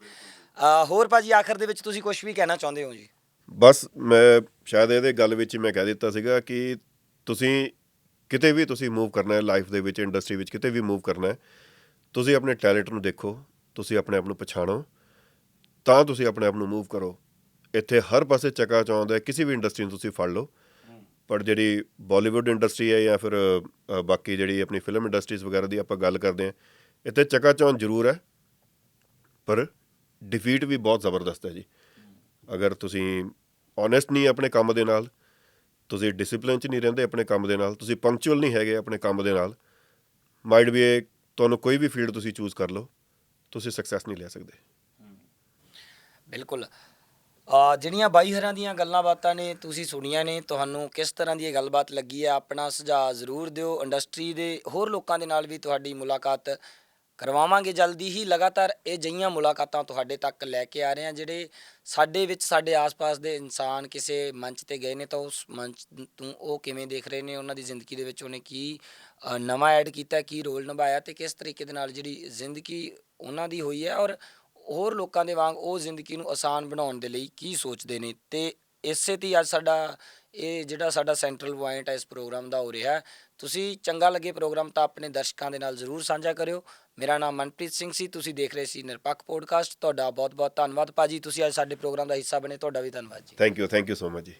S2: ਅਹ ਹੋਰ ਭਾਜੀ ਆਖਰ ਦੇ ਵਿੱਚ ਤੁਸੀਂ ਕੁਝ ਵੀ ਕਹਿਣਾ ਚਾਹੁੰਦੇ ਹੋ ਜੀ?
S1: ਬਸ ਮੈਂ ਸ਼ਾਇਦ ਇਹਦੇ ਗੱਲ ਵਿੱਚ ਹੀ ਮੈਂ ਕਹਿ ਦਿੱਤਾ ਸੀਗਾ ਕਿ ਤੁਸੀਂ ਕਿਤੇ ਵੀ ਤੁਸੀਂ ਮੂਵ ਕਰਨਾ ਹੈ ਲਾਈਫ ਦੇ ਵਿੱਚ ਇੰਡਸਟਰੀ ਵਿੱਚ ਕਿਤੇ ਵੀ ਮੂਵ ਕਰਨਾ ਹੈ ਤੁਸੀਂ ਆਪਣੇ ਟੈਲੈਂਟ ਨੂੰ ਦੇਖੋ ਤੁਸੀਂ ਆਪਣੇ ਆਪ ਨੂੰ ਪਛਾਣੋ ਤਾਂ ਤੁਸੀਂ ਆਪਣੇ ਆਪ ਨੂੰ ਮੂਵ ਕਰੋ। ਇੱਥੇ ਹਰ ਪਾਸੇ ਚੱਕਾ ਚੌਂਦ ਹੈ ਕਿਸੇ ਵੀ ਇੰਡਸਟਰੀ ਨੂੰ ਤੁਸੀਂ ਫੜ ਲਓ। ਪਰ ਜਿਹੜੀ ਬਾਲੀਵੁੱਡ ਇੰਡਸਟਰੀ ਹੈ ਜਾਂ ਫਿਰ ਅ, ਬਾਕੀ ਜਿਹੜੀ ਆਪਣੀ ਫਿਲਮ ਇੰਡਸਟਰੀਜ਼ ਵਗੈਰਾ ਦੀ ਆਪਾਂ ਗੱਲ ਕਰਦੇ ਹਾਂ ਇੱਥੇ ਚੱਕਾ ਚੌਂਦ ਜ਼ਰੂਰ ਹੈ। ਪਰ ਡਿਫੀਟ ਵੀ ਬਹੁਤ ਜ਼ਬਰਦਸਤ ਹੈ ਜੀ। ਅਗਰ ਤੁਸੀਂ ਓਨੈਸਟ ਨਹੀਂ ਆਪਣੇ ਕੰਮ ਦੇ ਨਾਲ, ਤੁਸੀਂ ਡਿਸਪਲਿਨ 'ਚ ਨਹੀਂ ਰਹਿੰਦੇ ਆਪਣੇ ਕੰਮ ਦੇ ਨਾਲ, ਤੁਸੀਂ ਪੰਕਚੁਅਲ ਨਹੀਂ ਹੈਗੇ ਆਪਣੇ ਕੰਮ ਦੇ ਨਾਲ ਮਾਈਂਡ ਵੀ ਤੁਹਾਨੂੰ ਕੋਈ ਵੀ ਫੀਲਡ ਤੁਸੀਂ ਚੂਜ਼ ਕਰ ਲਓ, ਤੁਸੀਂ ਸਕਸੈਸ ਨਹੀਂ ਲੈ ਸਕਦੇ।
S2: ਬਿਲਕੁਲ। ਆ ਜਿਹੜੀਆਂ ਬਾਈ ਹਰਾਂ ਦੀਆਂ ਗੱਲਾਂ ਬਾਤਾਂ ਨੇ, ਤੁਸੀਂ ਸੁਣੀਆਂ ਨੇ, ਤੁਹਾਨੂੰ ਕਿਸ ਤਰ੍ਹਾਂ ਦੀ ਇਹ ਗੱਲਬਾਤ ਲੱਗੀ ਹੈ, ਆਪਣਾ ਸੁਝਾਅ ਜ਼ਰੂਰ ਦਿਓ। ਇੰਡਸਟਰੀ ਦੇ ਹੋਰ ਲੋਕਾਂ ਦੇ ਨਾਲ ਵੀ ਤੁਹਾਡੀ ਮੁਲਾਕਾਤ ਕਰਵਾਵਾਂਗੇ ਜਲਦੀ ਹੀ। ਲਗਾਤਾਰ ਇਹ ਜਿਹੀਆਂ ਮੁਲਾਕਾਤਾਂ ਤੁਹਾਡੇ ਤੱਕ ਲੈ ਕੇ ਆ ਰਹੇ ਹਾਂ, ਜਿਹੜੇ ਸਾਡੇ ਵਿੱਚ, ਸਾਡੇ ਆਸ-ਪਾਸ ਦੇ ਇਨਸਾਨ ਕਿਸੇ ਮੰਚ ਤੇ ਗਏ ਨੇ ਤਾਂ ਉਸ ਮੰਚ ਤੋਂ ਉਹ ਕਿਵੇਂ ਦੇਖ ਰਹੇ ਨੇ, ਉਹਨਾਂ ਦੀ ਜ਼ਿੰਦਗੀ ਦੇ ਵਿੱਚ ਉਹਨੇ ਕੀ ਨਵਾਂ ਐਡ ਕੀਤਾ, ਕੀ ਰੋਲ ਨਿਭਾਇਆ ਤੇ ਕਿਸ ਤਰੀਕੇ ਦੇ ਨਾਲ ਜਿਹੜੀ ਜ਼ਿੰਦਗੀ ਉਹਨਾਂ ਦੀ ਹੋਈ ਹੈ ਔਰ ਹੋਰ ਲੋਕਾਂ ਦੇ ਵਾਂਗ ਉਹ ਜ਼ਿੰਦਗੀ ਨੂੰ ਆਸਾਨ ਬਣਾਉਣ ਦੇ ਲਈ ਕੀ ਸੋਚਦੇ ਨੇ। ਤੇ ਇਸੇ ਤੇ ਹੀ ਅੱਜ ਸਾਡਾ, ਇਹ ਜਿਹੜਾ ਸਾਡਾ ਸੈਂਟਰਲ ਪੁਆਇੰਟ ਹੈ, ਇਸ ਪ੍ਰੋਗਰਾਮ ਦਾ ਹੋ ਰਿਹਾ। ਤੁਸੀਂ ਚੰਗਾ ਲੱਗੇ ਪ੍ਰੋਗਰਾਮ ਤਾਂ ਆਪਣੇ ਦਰਸ਼ਕਾਂ ਦੇ ਨਾਲ ਜ਼ਰੂਰ ਸਾਂਝਾ ਕਰਿਓ। ਮੇਰਾ ਨਾਮ ਮਨਪ੍ਰੀਤ ਸਿੰਘ ਸੀ, ਤੁਸੀਂ ਦੇਖ ਰਹੇ ਸੀ ਨਿਰਪੱਖ ਪੋਡਕਾਸਟ ਤੁਹਾਡਾ ਬਹੁਤ ਬਹੁਤ ਧੰਨਵਾਦ। ਭਾਜੀ, ਤੁਸੀਂ ਅੱਜ ਸਾਡੇ ਪ੍ਰੋਗਰਾਮ ਦਾ ਹਿੱਸਾ ਬਣੇ, ਤੁਹਾਡਾ ਵੀ ਧੰਨਵਾਦ ਜੀ।
S1: Thank you thank you so much ਜੀ।